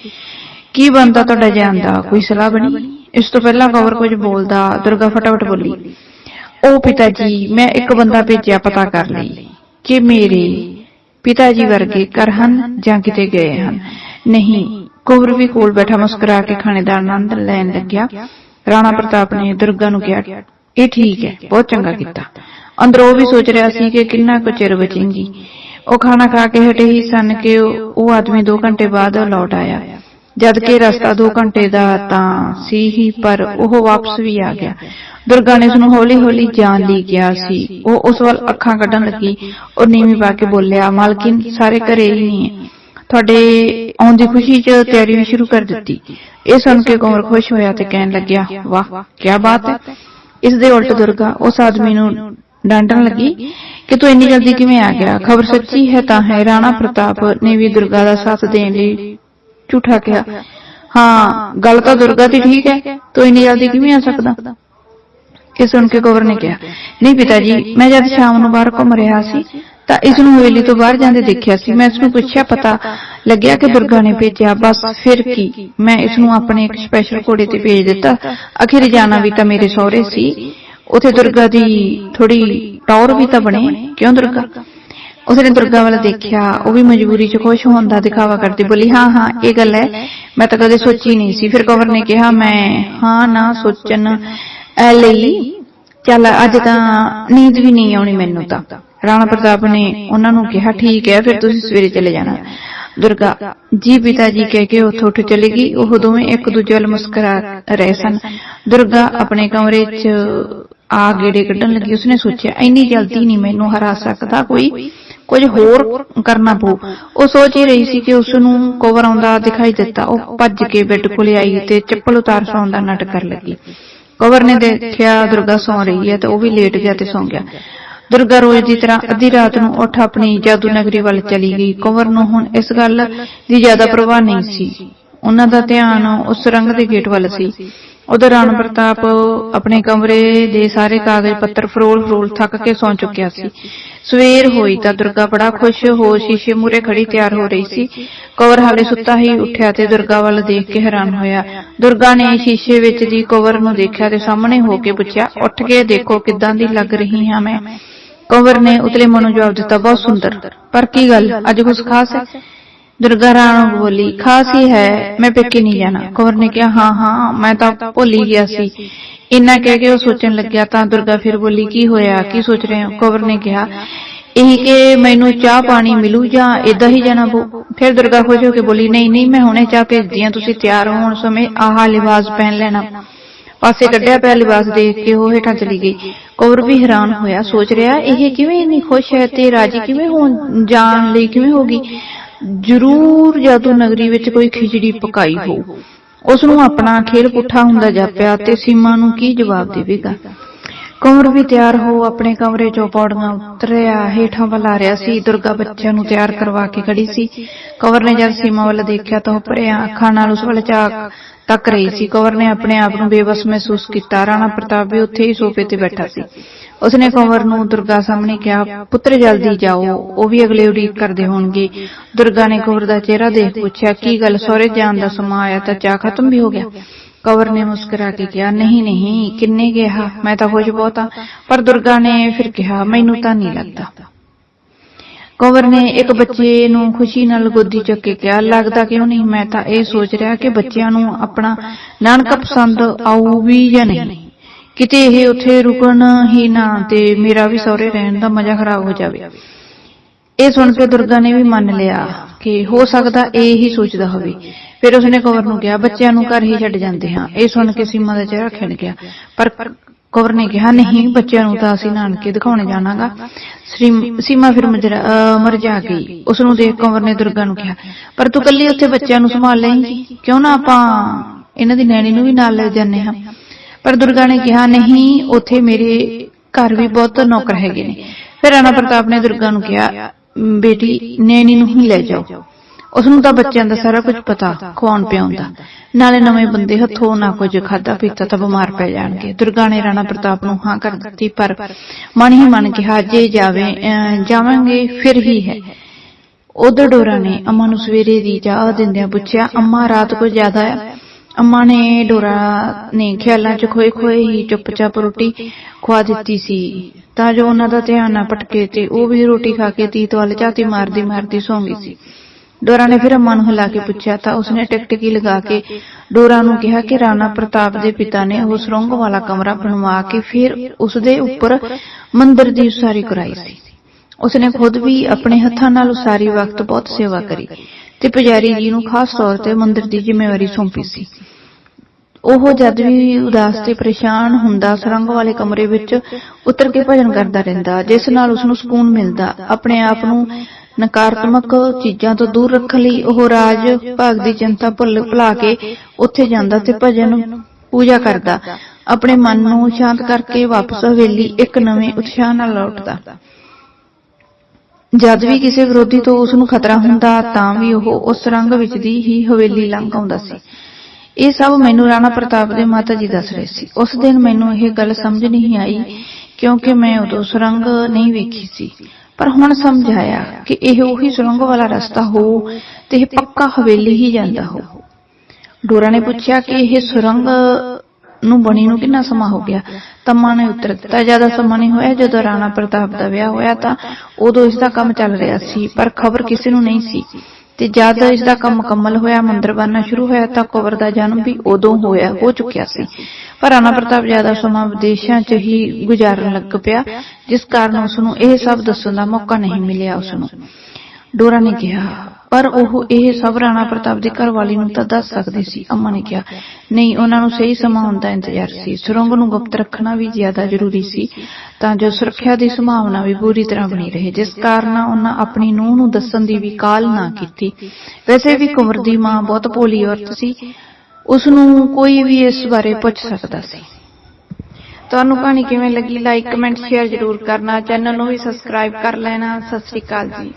ਕੀ ਬੰਦਾ ਤੁਹਾਡਾ ਜਾਣ ਦਾ? ਕੋਈ ਸਲਾਹ ਬਣੀ? ਇਸ ਤੋਂ ਪਹਿਲਾਂ ਕੌਰ ਕੁਝ ਬੋਲਦਾ, ਦੁਰਗਾ ਫਟਾਫਟ ਬੋਲੀ, ਉਹ ਪਿਤਾ ਜੀ ਮੈਂ ਇੱਕ ਬੰਦਾ ਭੇਜਿਆ ਪਤਾ ਕਰ ਲਈ। ਕਿ ਮੇਰੇ ਪਿਤਾ ਜੀ ਵਰਗੇ ਘਰ ਹਨ ਜਾਂ ਕਿਤੇ ਗਏ ਹਨ। ਨਹੀਂ ਕੌਰ ਵੀ ਕੋਲ ਬੈਠਾ ਮੁਸਕਰਾ ਕੇ ਖਾਣੇ ਦਾ ਆਨੰਦ ਲੈਣ ਲੱਗਿਆ। ਰਾਣਾ ਪ੍ਰਤਾਪ ਨੇ ਦੁਰਗਾ ਨੂੰ ਕਿਹਾ, ਇਹ ਠੀਕ ਹੈ, ਬਹੁਤ ਚੰਗਾ ਕੀਤਾ। ਅੰਦਰੋਂ ਉਹ ਵੀ ਸੋਚ ਰਿਹਾ ਸੀ ਕਿ ਕਿੰਨਾ ਕੁ ਚਿਰ ਬਚੇਗੀ। ਉਹ ਖਾਣਾ ਖਾ ਕੇ ਹਟੇ ਹੀ ਸਨ ਕਿ ਉਹ ਆਦਮੀ 2 ਘੰਟੇ ਬਾਅਦ ਲੌਟ ਆਇਆ। ਜਦ ਕਿ ਰਸਤਾ 2 ਘੰਟੇ ਦਾ ਤਾਂ ਸੀ ਹੀ, ਪਰ ਉਹ ਵਾਪਸ ਵੀ ਆ ਗਿਆ। ਦੁਰਗਾ ਨੇ ਉਸ ਨੂੰ ਹੌਲੀ-ਹੌਲੀ ਜਾਣ ਲਈ ਕਿਹਾ ਸੀ। ਉਹ ਉਸ ਵੱਲ ਅੱਖਾਂ ਕੱਢਣ ਲੱਗੀ। ਉਹ ਨੀਵੀਂ ਪਾ ਕੇ ਬੋਲਿਆ, ਮਾਲਕਿਨ, ਸਾਰੇ ਘਰੇ ਹੀ ਨਹੀਂ ਹੈ। ਤੁਹਾਡੇ ਆਉਣ ਖੁਸ਼ੀ 'ਚ ਤਿਆਰੀ ਵੀ ਸ਼ੁਰੂ ਕਰ ਦਿੱਤੀ। ਇਹ ਸੁਣ ਕੇ ਕੋਮਰ ਖੁਸ਼ ਹੋਇਆ ਤੇ ਕਹਿਣ ਲੱਗਿਆ, ਵਾਹ ਕੀ ਬਾਤ ਹੈ। ਇਸ ਦੇ ਉਲਟ ਦੁਰਗਾ, ਉਸ ਆਦਮੀ ਨੂੰ ਡਾਂਟਣ ਲੱਗੀ ਕਿ ਤੂੰ ਇੰਨੀ ਜਲਦੀ ਕਿਵੇਂ ਆ ਗਿਆ? ਖਬਰ ਸੱਚੀ ਹੈ ਤਾਂ ਹੈ। ਰਾਣਾ ਪ੍ਰਤਾਪ ਨੇ ਵੀ ਦੁਰਗਾ ਦਾ ਸਾਥ ਦੇਣ ਲਈ ਝੂਠਾ ਕਿਹਾ। ਹਾਂ, ਗੱਲ ਤਾਂ ਦੁਰਗਾ ਦੀ ਠੀਕ ਹੈ। ਤੂੰ ਇੰਨੀ ਜਲਦੀ ਕਿਵੇਂ ਆ ਸਕਦਾ? ਇਹ ਸੁਣ ਕੇ ਕੌਰ ਨੇ ਕਿਹਾ, ਨਹੀਂ ਪਿਤਾ ਜੀ, ਮੈਂ ਜਦ ਸ਼ਾਮ ਨੂੰ ਬਾਹਰ ਘੁੰਮ ਰਿਹਾ ਸੀ ਤਾਂ ਇਸ ਨੂੰ ਹਵੇਲੀ ਤੋਂ ਬਾਹਰ ਜਾਂਦੇ ਦੇਖਿਆ ਸੀ। ਮੈਂ ਇਸ ਨੂੰ ਪੁੱਛਿਆ, ਪਤਾ ਲੱਗਿਆ ਕਿ ਦੁਰਗਾ ਨੇ ਭੇਜਿਆ, ਬਸ ਫਿਰ ਕੀ? ਮੈਂ ਇਸ ਨੂੰ ਆਪਣੇ ਇੱਕ ਸਪੈਸ਼ਲ ਘੋੜੇ ਤੇ ਭੇਜ ਦਿੱਤਾ। ਅਖੀਰ ਜਾਣਾ ਵੀ ਤਾਂ ਮੇਰੇ ਸਹੁਰੇ ਸੀ। ਉਥੇ ਦੁਰਗਾ ਦੀ ਥੋੜੀ ਟੌਰ ਵੀ ਤਾਂ ਬਣੇ। ਕਿਉਂ ਦੁਰਗਾ? ਉਸਨੇ ਦੁਰਗਾ ਵੱਲ ਦੇਖਿਆ। ਉਹ ਵੀ ਮਜਬੂਰੀ 'ਚ ਖੁਸ਼ ਹੁੰਦਾ ਦਿਖਾਵਾ ਕਰਦੀ ਬੋਲੀ, ਹਾਂ ਹਾਂ, ਇਹ ਗੱਲ ਹੈ। ਮੈਂ ਤਾਂ ਕਦੇ ਸੋਚੀ ਨਹੀਂ ਸੀ। ਫਿਰ ਕਵਰ ਨੇ ਕਿਹਾ, ਮੈਂ, ਹਾਂ, ਨਾ ਸੋਚਣ ਐ ਲਈ ਚੱਲ ਅੱਜ ਤਾਂ ਨੀਂਦ ਵੀ ਨਹੀਂ ਆਉਣੀ ਮੈਨੂੰ ਤਾਂ। ਰਾਣਾ ਪ੍ਰਤਾਪ ਨੇ ਉਹਨਾਂ ਨੂੰ ਕਿਹਾ ਠੀਕ ਹੈ ਫਿਰ ਤੁਸੀਂ ਸਵੇਰੇ ਚਲੇ ਜਾਣਾ। ਦੁਰਗਾ ਜੀ ਪਿਤਾ ਜੀ ਕਹਿ ਕੇ ਉੱਥੋਂ ਉੱਠ ਚਲੀ ਗਈ। ਉਹ ਦੋਵੇਂ ਇੱਕ ਦੂਜੇ ਵੱਲ ਮੁਸਕਰਾ ਰਹੇ ਸਨ। ਦੁਰਗਾ ਆਪਣੇ ਕਮਰੇ 'ਚ ਆ ਗੇੜੇ ਕੱਢਣ ਲੱਗੀ। ਉਸਨੇ ਸੋਚਿਆ ਇੰਨੀ ਜਲਦੀ ਨਹੀਂ ਮੈਨੂੰ ਹਰਾ ਸਕਦਾ ਕੋਈ। ਕੁਝ ਹੋਰ ਕਰਨਾ ਪਊ। ਉਹ ਸੋਚ ਹੀ ਰਹੀ ਸੀ ਕਿ ਉਸ ਨੂੰ ਕਵਰ ਆਉਂਦਾ ਦਿਖਾਈ ਦਿੱਤਾ। ਉਹ ਭੱਜ ਕੇ ਬੈੱਡ ਕੋਲੇ ਆਈ ਤੇ ਚੱਪਲ ਉਤਾਰ ਸੌਣ ਦਾ ਨਾਟਕ ਕਰਨ ਲੱਗੀ ਕਵਰ ਨੇ ਦੇਖਿਆ ਦੁਰਗਾ ਸੌਂ ਰਹੀ ਹੈ ਤੇ ਉਹ ਵੀ ਲੇਟ ਗਿਆ ਤੇ ਸੌਂ ਗਿਆ। ਦੁਰਗਾ ਰੋਜ਼ ਦੀ ਤਰ੍ਹਾਂ ਅੱਧੀ ਰਾਤ ਨੂੰ ਉੱਠ ਆਪਣੀ ਜਾਦੂ ਨਗਰੀ ਵੱਲ ਚਲੀ ਗਈ। ਕਵਰ ਨੂੰ ਹੁਣ ਇਸ ਗੱਲ ਦੀ ਜ਼ਿਆਦਾ ਪ੍ਰਵਾਹ ਨਹੀਂ ਸੀ। ਉਹਨਾਂ ਦਾ ਧਿਆਨ ਉਸ ਰੰਗ ਦੇ ਗੇਟ ਵੱਲ ਸੀ। ਉਧਰ ਰਾਣਾ ਪ੍ਰਤਾਪ ਆਪਣੇ ਕਮਰੇ ਦੇ ਸਾਰੇ ਕਾਗਜ਼ ਪੱਤਰ ਫਰੋਲ ਫਰੋਲ ਥੱਕ ਕੇ ਸੌਂ ਚੁੱਕਿਆ ਸੀ। ਸਵੇਰ ਹੋਈ ਤਾਂ ਦੁਰਗਾ ਬੜਾ ਖੁਸ਼ ਹੋ ਸ਼ੀਸ਼ੇ ਮੂਰੇ ਖੜੀ ਤਿਆਰ ਹੋ ਰਹੀ ਸੀ। ਕਵਰ ਹਾਲੇ ਸੁੱਤਾ ਹੀ ਉੱਠਿਆ ਤੇ ਦੁਰਗਾ ਵੱਲ ਦੇਖ ਕੇ ਹੈਰਾਨ ਹੋਇਆ। ਦੁਰਗਾ ਨੇ ਸ਼ੀਸ਼ੇ ਵਿੱਚ ਦੀ ਕਵਰ ਨੂੰ ਦੇਖਿਆ ਤੇ ਸਾਹਮਣੇ ਹੋ ਕੇ ਪੁੱਛਿਆ, ਉੱਠ ਕੇ ਦੇਖੋ ਕਿੱਦਾਂ ਦੀ ਲੱਗ ਰਹੀ ਹਾਂ ਮੈਂ? ਕਵਰ ਨੇ ਉਤਲੇ ਮਨੋਂ ਜਵਾਬ ਦਿੱਤਾ, ਬਹੁਤ ਸੁੰਦਰ। ਪਰ ਕੀ ਗੱਲ? ਅੱਜ ਕੁਝ ਖਾਸ ਹੈ? ਦੁਰਗਾ ਰਾਣੋ ਬੋਲੀ, ਖਾਸ ਹੀ ਹੈ ਮੈਂ ਪੇਕੇ ਨਹੀਂ ਜਾਣਾ। ਕੌਰ ਨੇ ਕਿਹਾ, ਹਾਂ ਹਾਂ, ਮੈਂ ਤਾਂ ਭੁੱਲ ਹੀ ਗਿਆ ਸੀ। ਇੰਨਾ ਕਹਿ ਕੇ ਉਹ ਸੋਚਣ ਲੱਗਿਆ ਤਾਂ ਦੁਰਗਾ ਫਿਰ ਬੋਲੀ, ਕੀ ਹੋਇਆ, ਕੀ ਸੋਚ ਰਹੇ ਹੋ? ਕੌਰ ਨੇ ਕਿਹਾ, ਇਹੀ ਕਿ ਮੈਨੂੰ ਚਾਹ ਪਾਣੀ ਮਿਲੂ ਜਾਂ ਇਦਾਂ ਹੀ ਜਾਣਾ ਪਊ? ਫਿਰ ਦੁਰਗਾ ਖੁਸ਼ ਹੋ ਕੇ ਬੋਲੀ, ਨਹੀਂ ਨਹੀਂ, ਮੈਂ ਹੁਣੇ ਚਾਹ ਭੇਜਦੀ ਆ ਤੁਸੀਂ ਤਿਆਰ ਹੋਣ ਸਮੇਂ ਆਹ ਲਿਬਾਸ ਪਹਿਨ ਲੈਣਾ। ਪਾਸੇ ਕੱਢਿਆ ਪਿਆ ਲਿਬਾਸ ਦੇਖ ਕੇ ਉਹ ਹੇਠਾਂ ਚਲੀ ਗਈ। ਕੌਰ ਵੀ ਹੈਰਾਨ ਹੋਇਆ, ਸੋਚ ਰਿਹਾ, ਇਹ ਕਿਵੇਂ ਇੰਨੀ ਖੁਸ਼ ਹੈ ਤੇ ਰਾਜੀ ਕਿਵੇਂ ਹੋਣ, ਜਾਣ ਲਈ ਕਿਵੇਂ ਹੋਗੀ? ਜ਼ਰੂਰ ਜਾਦੂ ਨਗਰੀ ਵਿੱਚ ਕੋਈ ਖਿਚੜੀ ਪਕਾਈ ਹੋ ਉਸ ਨੂੰ ਆਪਣਾ ਖੇਲ ਪੁੱਠਾ ਹੁੰਦਾ ਜਾਪਿਆ ਤੇ ਸੀਮਾ ਨੂੰ ਕੀ ਜਵਾਬ ਦੇਵੇਗਾ? ਕਮਰ ਵੀ ਤਿਆਰ ਹੋ ਆਪਣੇ ਕਮਰੇ ਚੋਂ ਪੌੜੀਆਂ ਉਤਰਿਆ ਹੇਠਾਂ ਵੱਲ ਆ ਰਿਹਾ ਸੀ ਦੁਰਗਾ ਬੱਚਿਆਂ ਨੂੰ ਤਿਆਰ ਕਰਵਾ ਕੇ ਖੜੀ ਸੀ। ਕਵਰ ਨੇ ਜਦ ਸੀਮਾ ਵੱਲ ਦੇਖਿਆ ਤਾਂ ਉਹ ਭਰਿਆ ਅੱਖਾਂ ਨਾਲ ਉਸ ਵੱਲ ਝਾਕ ਤੱਕ ਰਹੀ ਸੀ। ਕਵਰ ਨੇ ਆਪਣੇ ਆਪ ਨੂੰ ਬੇਬਸ ਮਹਿਸੂਸ ਕੀਤਾ। ਰਾਣਾ ਪ੍ਰਤਾਪ ਵੀ ਉੱਥੇ ਹੀ ਸੋਫੇ ਤੇ ਬੈਠਾ ਸੀ। ਉਸਨੇ ਕੰਵਰ ਨੂੰ ਦੁਰਗਾ ਸਾਹਮਣੇ ਕਿਹਾ, ਪੁੱਤਰ, ਜਲਦੀ ਜਾਓ। ਉਹ ਵੀ ਅਗਲੇ ਉਡੀਕ ਕਰਦੇ ਹੋਣਗੇ। ਦੁਰਗਾ ਨੇ ਕੰਵਰ ਦਾ ਚਿਹਰਾ ਦੇਖ ਪੁੱਛਿਆ, ਕੀ ਗੱਲ? ਸਹੁਰੇ ਜਾਣ ਦਾ ਸਮਾਂ ਆਇਆ ਤਾਂ ਚਾਹ ਖਤਮ ਵੀ ਹੋ ਗਿਆ? ਕੰਵਰ ਨੇ ਮੁਸਕਰਾ ਕੇ ਕਿਹਾ, ਨਹੀਂ ਨਹੀਂ, ਕਿੰਨੇ ਕਿਹਾ? ਮੈਂ ਤਾਂ ਖੁਸ਼ ਬਹੁਤ ਆ। ਪਰ ਦੁਰਗਾ ਨੇ ਫਿਰ ਕਿਹਾ, ਮੈਨੂੰ ਤਾਂ ਨਹੀਂ ਲੱਗਦਾ। ਕੰਵਰ ਨੇ ਇੱਕ ਬੱਚੇ ਨੂੰ ਖੁਸ਼ੀ ਨਾਲ ਗੋਦੀ ਚੱਕ ਕੇ ਕਿਹਾ, ਲੱਗਦਾ ਕਿਉਂ ਨਹੀਂ? ਮੈਂ ਤਾਂ ਇਹ ਸੋਚ ਰਿਹਾ ਕਿ ਬੱਚਿਆਂ ਨੂੰ ਆਪਣਾ ਨਾਨਕਾ ਪਸੰਦ ਆਊ ਵੀ ਜਾਂ ਨਹੀਂ? ਕਿਤੇ ਇਹ ਉੱਥੇ ਰੁਕਣ ਹੀ ਨਾ ਤੇ ਮੇਰਾ ਵੀ ਸਹੁਰੇ ਰਹਿਣ ਦਾ ਮਜ਼ਾ ਖਰਾਬ ਹੋ ਜਾਵੇ। ਇਹ ਸੁਣ ਕੇ ਦੁਰਗਾ ਨੇ ਵੀ ਮੰਨ ਲਿਆ ਕਿ ਹੋ ਸਕਦਾ ਇਹ ਹੀ ਸੋਚਦਾ ਹੋਵੇ। ਫਿਰ ਉਸਨੇ ਕਵਰ ਨੂੰ ਕਿਹਾ, ਬੱਚਿਆਂ ਨੂੰ ਘਰ ਹੀ ਛੱਡ ਜਾਂਦੇ ਹਾਂ। ਇਹ ਸੁਣ ਕੇ ਸੀਮਾ ਦਾ ਚਿਹਰਾ ਖਿੜ ਗਿਆ। ਪਰ ਕਵਰ ਨੇ ਕਿਹਾ, ਨਹੀਂ, ਬੱਚਿਆਂ ਨੂੰ ਤਾਂ ਅਸੀਂ ਨਾਨਕੇ ਦਿਖਾਉਣ ਜਾਣਾਗਾ। ਸੀਮਾ ਫਿਰ ਮਰ ਜਾ ਗਈ। ਉਸ ਨੂੰ ਦੇਖ ਕਵਰ ਨੇ ਦੁਰਗਾ ਨੂੰ ਕਿਹਾ, ਪਰ ਤੂੰ ਕੱਲੀ ਉੱਥੇ ਬੱਚਿਆਂ ਨੂੰ ਸੰਭਾਲ ਲਏਂਗੀ? ਕਿਉਂ ਨਾ ਆਪਾਂ ਇਹਨਾਂ ਦੀ ਨੈਣੀ ਨੂੰ ਵੀ ਨਾਲ ਲੈ ਜਾਂਦੇ ਹਾਂ? ਪਰ ਦੁਰਗਾ ਨੇ ਕਿਹਾ, ਨਹੀਂ, ਉੱਥੇ ਮੇਰੇ ਘਰ ਵੀ ਬਹੁਤ ਨੌਕਰ ਹੈਗੇ ਨੇ। ਫਿਰ ਰਾਣਾ ਪ੍ਰਤਾਪ ਨੇ ਦੁਰਗਾ ਨੂੰ ਕਿਹਾ, ਬੇਟੀ, ਨੈਣੀ ਨੂੰ ਹੀ ਲੈ ਜਾਓ। ਉਸ ਨੂੰ ਤਾਂ ਬੱਚਿਆਂ ਦਾ ਸਾਰਾ ਕੁਝ ਪਤਾ, ਖਵਾਉਣ ਪਿਆਉਣ ਦਾ। ਨਾਲੇ ਨਵੇਂ ਬੰਦੇ ਹੱਥੋਂ ਨਾ ਕੁਝ ਖਾਦਾ ਪੀਤਾ ਤਾਂ ਬਿਮਾਰ ਪੈ ਜਾਣਗੇ। ਦੁਰਗਾ ਨੇ ਰਾਣਾ ਪ੍ਰਤਾਪ ਨੂੰ, ਹਾਂ, ਕਰ ਦਿੱਤੀ, ਪਰ ਮਨ ਹੀ ਮਨ ਕਿਹਾ, ਜੇ ਜਾਵੇ ਜਾਵਾਂਗੇ, ਫਿਰ ਹੀ ਹੈ। ਉਧਰ ਡੋਰਾ ਨੇ ਅਮਾ ਨੂੰ ਸਵੇਰੇ ਦੀ ਚਾਹ ਦਿੰਦਿਆਂ ਪੁੱਛਿਆ, ਅੰਮਾ, ਰਾਤ ਕੋ ਜ਼ਿਆਦਾ ਹੈ ਅੰਮਾ ਨੇ ਡੋਰਾ ਨੇ ਖਿਆਲਾਂ ਚ ਖੋਏ ਖੋਏ ਹੀ ਚੁੱਪਚਾਪ ਰੋਟੀ ਖਵਾ ਦਿੱਤੀ ਸੀ। ਤਾਂ ਜੋ ਉਹਨਾਂ ਦਾ ਧਿਆਨ ਨਾ ਭਟਕੇ ਤੇ ਉਹ ਵੀ ਰੋਟੀ ਖਾ ਕੇ ਤੀਤ ਵੱਲ ਝਾਤੀ ਮਾਰਦੀ ਮਾਰਦੀ ਸੌਂ ਗਈ ਸੀ। ਡੋਰਾ ਨੇ ਫਿਰ ਅੰਮਾ ਨੂੰ ਹਿਲਾ ਕੇ ਪੁੱਛਿਆ ਤਾਂ ਉਸਨੇ ਟਿਕਟਕੀ ਲਗਾ ਕੇ ਡੋਰਾ ਨੂੰ ਕਿਹਾ ਕਿ ਰਾਣਾ ਪ੍ਰਤਾਪ ਦੇ ਪਿਤਾ ਨੇ ਉਹ ਸੁਰੰਗ ਵਾਲਾ ਕਮਰਾ ਬਣਵਾ ਕੇ ਫਿਰ ਉਸਦੇ ਉੱਪਰ ਮੰਦਿਰ ਦੀ ਉਸਾਰੀ ਕਰਾਈ ਸੀ। ਉਸਨੇ ਖੁਦ ਵੀ ਆਪਣੇ ਹੱਥਾਂ ਨਾਲ ਉਸਾਰੀ ਵਕਤ ਬਹੁਤ ਸੇਵਾ ਕਰੀ। ਤੇ ਪੁਜਾਰੀ ਜੀ ਨੂੰ ਖਾਸ ਤੌਰ ਤੇ ਮੰਦਿਰ ਦੀ ਜ਼ਿੰਮੇਵਾਰੀ ਸੌਂਪੀ ਸੀ। ਉਹ ਜਦ ਵੀ ਉਦਾਸ ਤੇ ਪਰੇਸ਼ਾਨ ਹੁੰਦਾ, ਸੁਰੰਗ ਵਾਲੇ ਕਮਰੇ ਵਿੱਚ ਉਤਰ ਕੇ ਭਜਨ ਕਰਦਾ ਰਹਿੰਦਾ, ਜਿਸ ਨਾਲ ਉਸ ਨੂੰ ਸਕੂਨ ਮਿਲਦਾ। ਆਪਣੇ ਆਪ ਨੂੰ ਨਕਾਰਾਤਮਕ ਚੀਜ਼ਾਂ ਤੋਂ ਦੂਰ ਰੱਖਣ ਲਈ ਉਹ ਰਾਜ ਭਾਗ ਦੀ ਚਿੰਤਾ ਭੁੱਲ ਭੁਲਾ ਕੇ ਉੱਥੇ ਜਾਂਦਾ ਤੇ ਭਜਨ ਪੂਜਾ ਕਰਦਾ। ਆਪਣੇ ਮਨ ਨੂੰ ਸ਼ਾਂਤ ਕਰਕੇ ਵਾਪਸ ਹਵੇਲੀ ਇੱਕ ਨਵੇਂ ਉਤਸ਼ਾਹ ਨਾਲ ਲੌਟਦਾ। ਜਦ ਵੀ ਕਿਸੇ ਵਿਰੋਧੀ ਤੋਂ ਉਸ ਨੂੰ ਖਤਰਾ ਹੁੰਦਾ ਤਾਂ ਵੀ ਉਹ ਉਸ ਰੰਗ ਵਿੱਚ ਦੀ ਹੀ ਹਵੇਲੀ ਲੰਘ ਆਉਂਦਾ ਸੀ। ਇਹ ਸਭ ਮੈਨੂੰ ਰਾਣਾ ਪ੍ਰਤਾਪ ਦੇ ਮਾਤਾ ਜੀ ਦੱਸ ਰਹੇ ਸੀ। ਉਸ ਦਿਨ ਮੈਨੂੰ ਇਹ ਗੱਲ ਸਮਝ ਨਹੀਂ ਆਈ ਕਿਉਂਕਿ ਮੈਂ ਉਦੋਂ ਸੁਰੰਗ ਨਹੀਂ ਵੇਖੀ ਸੀ। ਪਰ ਹੁਣ ਸਮਝ ਆਇਆ ਕਿ ਇਹ ਉਹੀ ਸੁਰੰਗ ਵਾਲਾ ਰਸਤਾ ਹੋ ਤੇ ਇਹ ਪੱਕਾ ਹਵੇਲੀ ਹੀ ਜਾਂਦਾ ਹੋ। ਡੋਰਾ ਨੇ ਪੁੱਛਿਆ ਕਿ ਇਹ ਸੁਰੰਗ ਨੂੰ ਬਣੀ ਨੂੰ ਕਿੰਨਾ ਸਮਾਂ ਹੋ ਗਿਆ? ਤੰਮਾ ਨੇ ਉੱਤਰ ਦਿੱਤਾ, ਜ਼ਿਆਦਾ ਸਮਾਂ ਨਹੀਂ ਹੋਇਆ। ਜਦੋਂ ਰਾਣਾ ਪ੍ਰਤਾਪ ਦਾ ਵਿਆਹ ਹੋਇਆ ਤਾਂ ਉਦੋਂ ਇਸ ਦਾ ਕੰਮ ਚੱਲ ਰਿਹਾ ਸੀ, ਪਰ ਖਬਰ ਕਿਸੇ ਨੂੰ ਨਹੀਂ ਸੀ। ਤੇ ਜਦ ਇਸ ਦਾ ਕੰਮ ਮੁਕੰਮਲ ਹੋਇਆ, ਮੰਦਰ ਬਣਨਾ ਸ਼ੁਰੂ ਹੋਇਆ ਤਾਂ ਕੁਵਰ ਦਾ ਜਨਮ ਵੀ ਉਦੋਂ ਹੋਇਆ, ਹੋ ਚੁੱਕਿਆ ਸੀ। ਪਰ ਰਾਣਾ ਪ੍ਰਤਾਪ ਜ਼ਿਆਦਾ ਸਮਾਂ ਵਿਦੇਸ਼ਾਂ 'ਚ ਹੀ ਗੁਜ਼ਾਰਨ ਲੱਗ ਪਿਆ, ਜਿਸ ਕਾਰਨ ਉਸ ਨੂੰ ਇਹ ਸਭ ਦੱਸਣ ਦਾ ਮੌਕਾ ਨਹੀਂ ਮਿਲਿਆ ਉਸ ਨੂੰ ਡੋਰਾ ਨੇ ਕਿਹਾ, ਪਰ ਉਹ ਇਹ ਸਭ ਰਾਣਾ ਪ੍ਰਤਾਪ ਦੀ ਘਰਵਾਲੀ ਨੂੰ ਤਾਂ ਦੱਸ ਸਕਦੀ ਸੀ। ਅੰਮਾ ਨੇ ਕਿਹਾ, ਨਹੀਂ, ਉਹਨਾਂ ਨੂੰ ਸਹੀ ਸਮਾਂ ਆਉਣ ਇੰਤਜ਼ਾਰ ਸੀ। ਸੁਰੰਗ ਨੂੰ ਗੁਪਤ ਰੱਖਣਾ ਵੀ ਜ਼ਿਆਦਾ ਜ਼ਰੂਰੀ ਸੀ, ਤਾਂ ਜੋ ਸੁਰੱਖਿਆ ਦੀ ਸੰਭਾਵਨਾ ਵੀ ਪੂਰੀ ਤਰ੍ਹਾਂ ਬਣੀ ਰਹੇ। ਜਿਸ ਕਾਰਨ ਉਹਨਾਂ ਆਪਣੀ ਨੂੰਹ ਨੂੰ ਦੱਸਣ ਦੀ ਵੀ ਕਾਲ ਨਾ ਕੀਤੀ। ਵੈਸੇ ਵੀ ਕੁੰਵਰ ਦੀ ਮਾਂ ਬਹੁਤ ਭੋਲੀ ਔਰਤ ਸੀ। ਉਸ ਨੂੰ ਕੋਈ ਵੀ ਇਸ ਬਾਰੇ ਪੁੱਛ ਸਕਦਾ ਸੀ। ਤੁਹਾਨੂੰ ਕਹਾਣੀ ਕਿਵੇਂ ਲੱਗੀ? ਲਾਈਕ ਕਮੈਂਟ ਸ਼ੇਅਰ ਜ਼ਰੂਰ ਕਰਨਾ। ਚੈਨਲ ਨੂੰ ਵੀ ਸਬਸਕ੍ਰਾਈਬ ਕਰ ਲੈਣਾ। ਸਤਿ ਸ੍ਰੀ ਅਕਾਲ ਜੀ।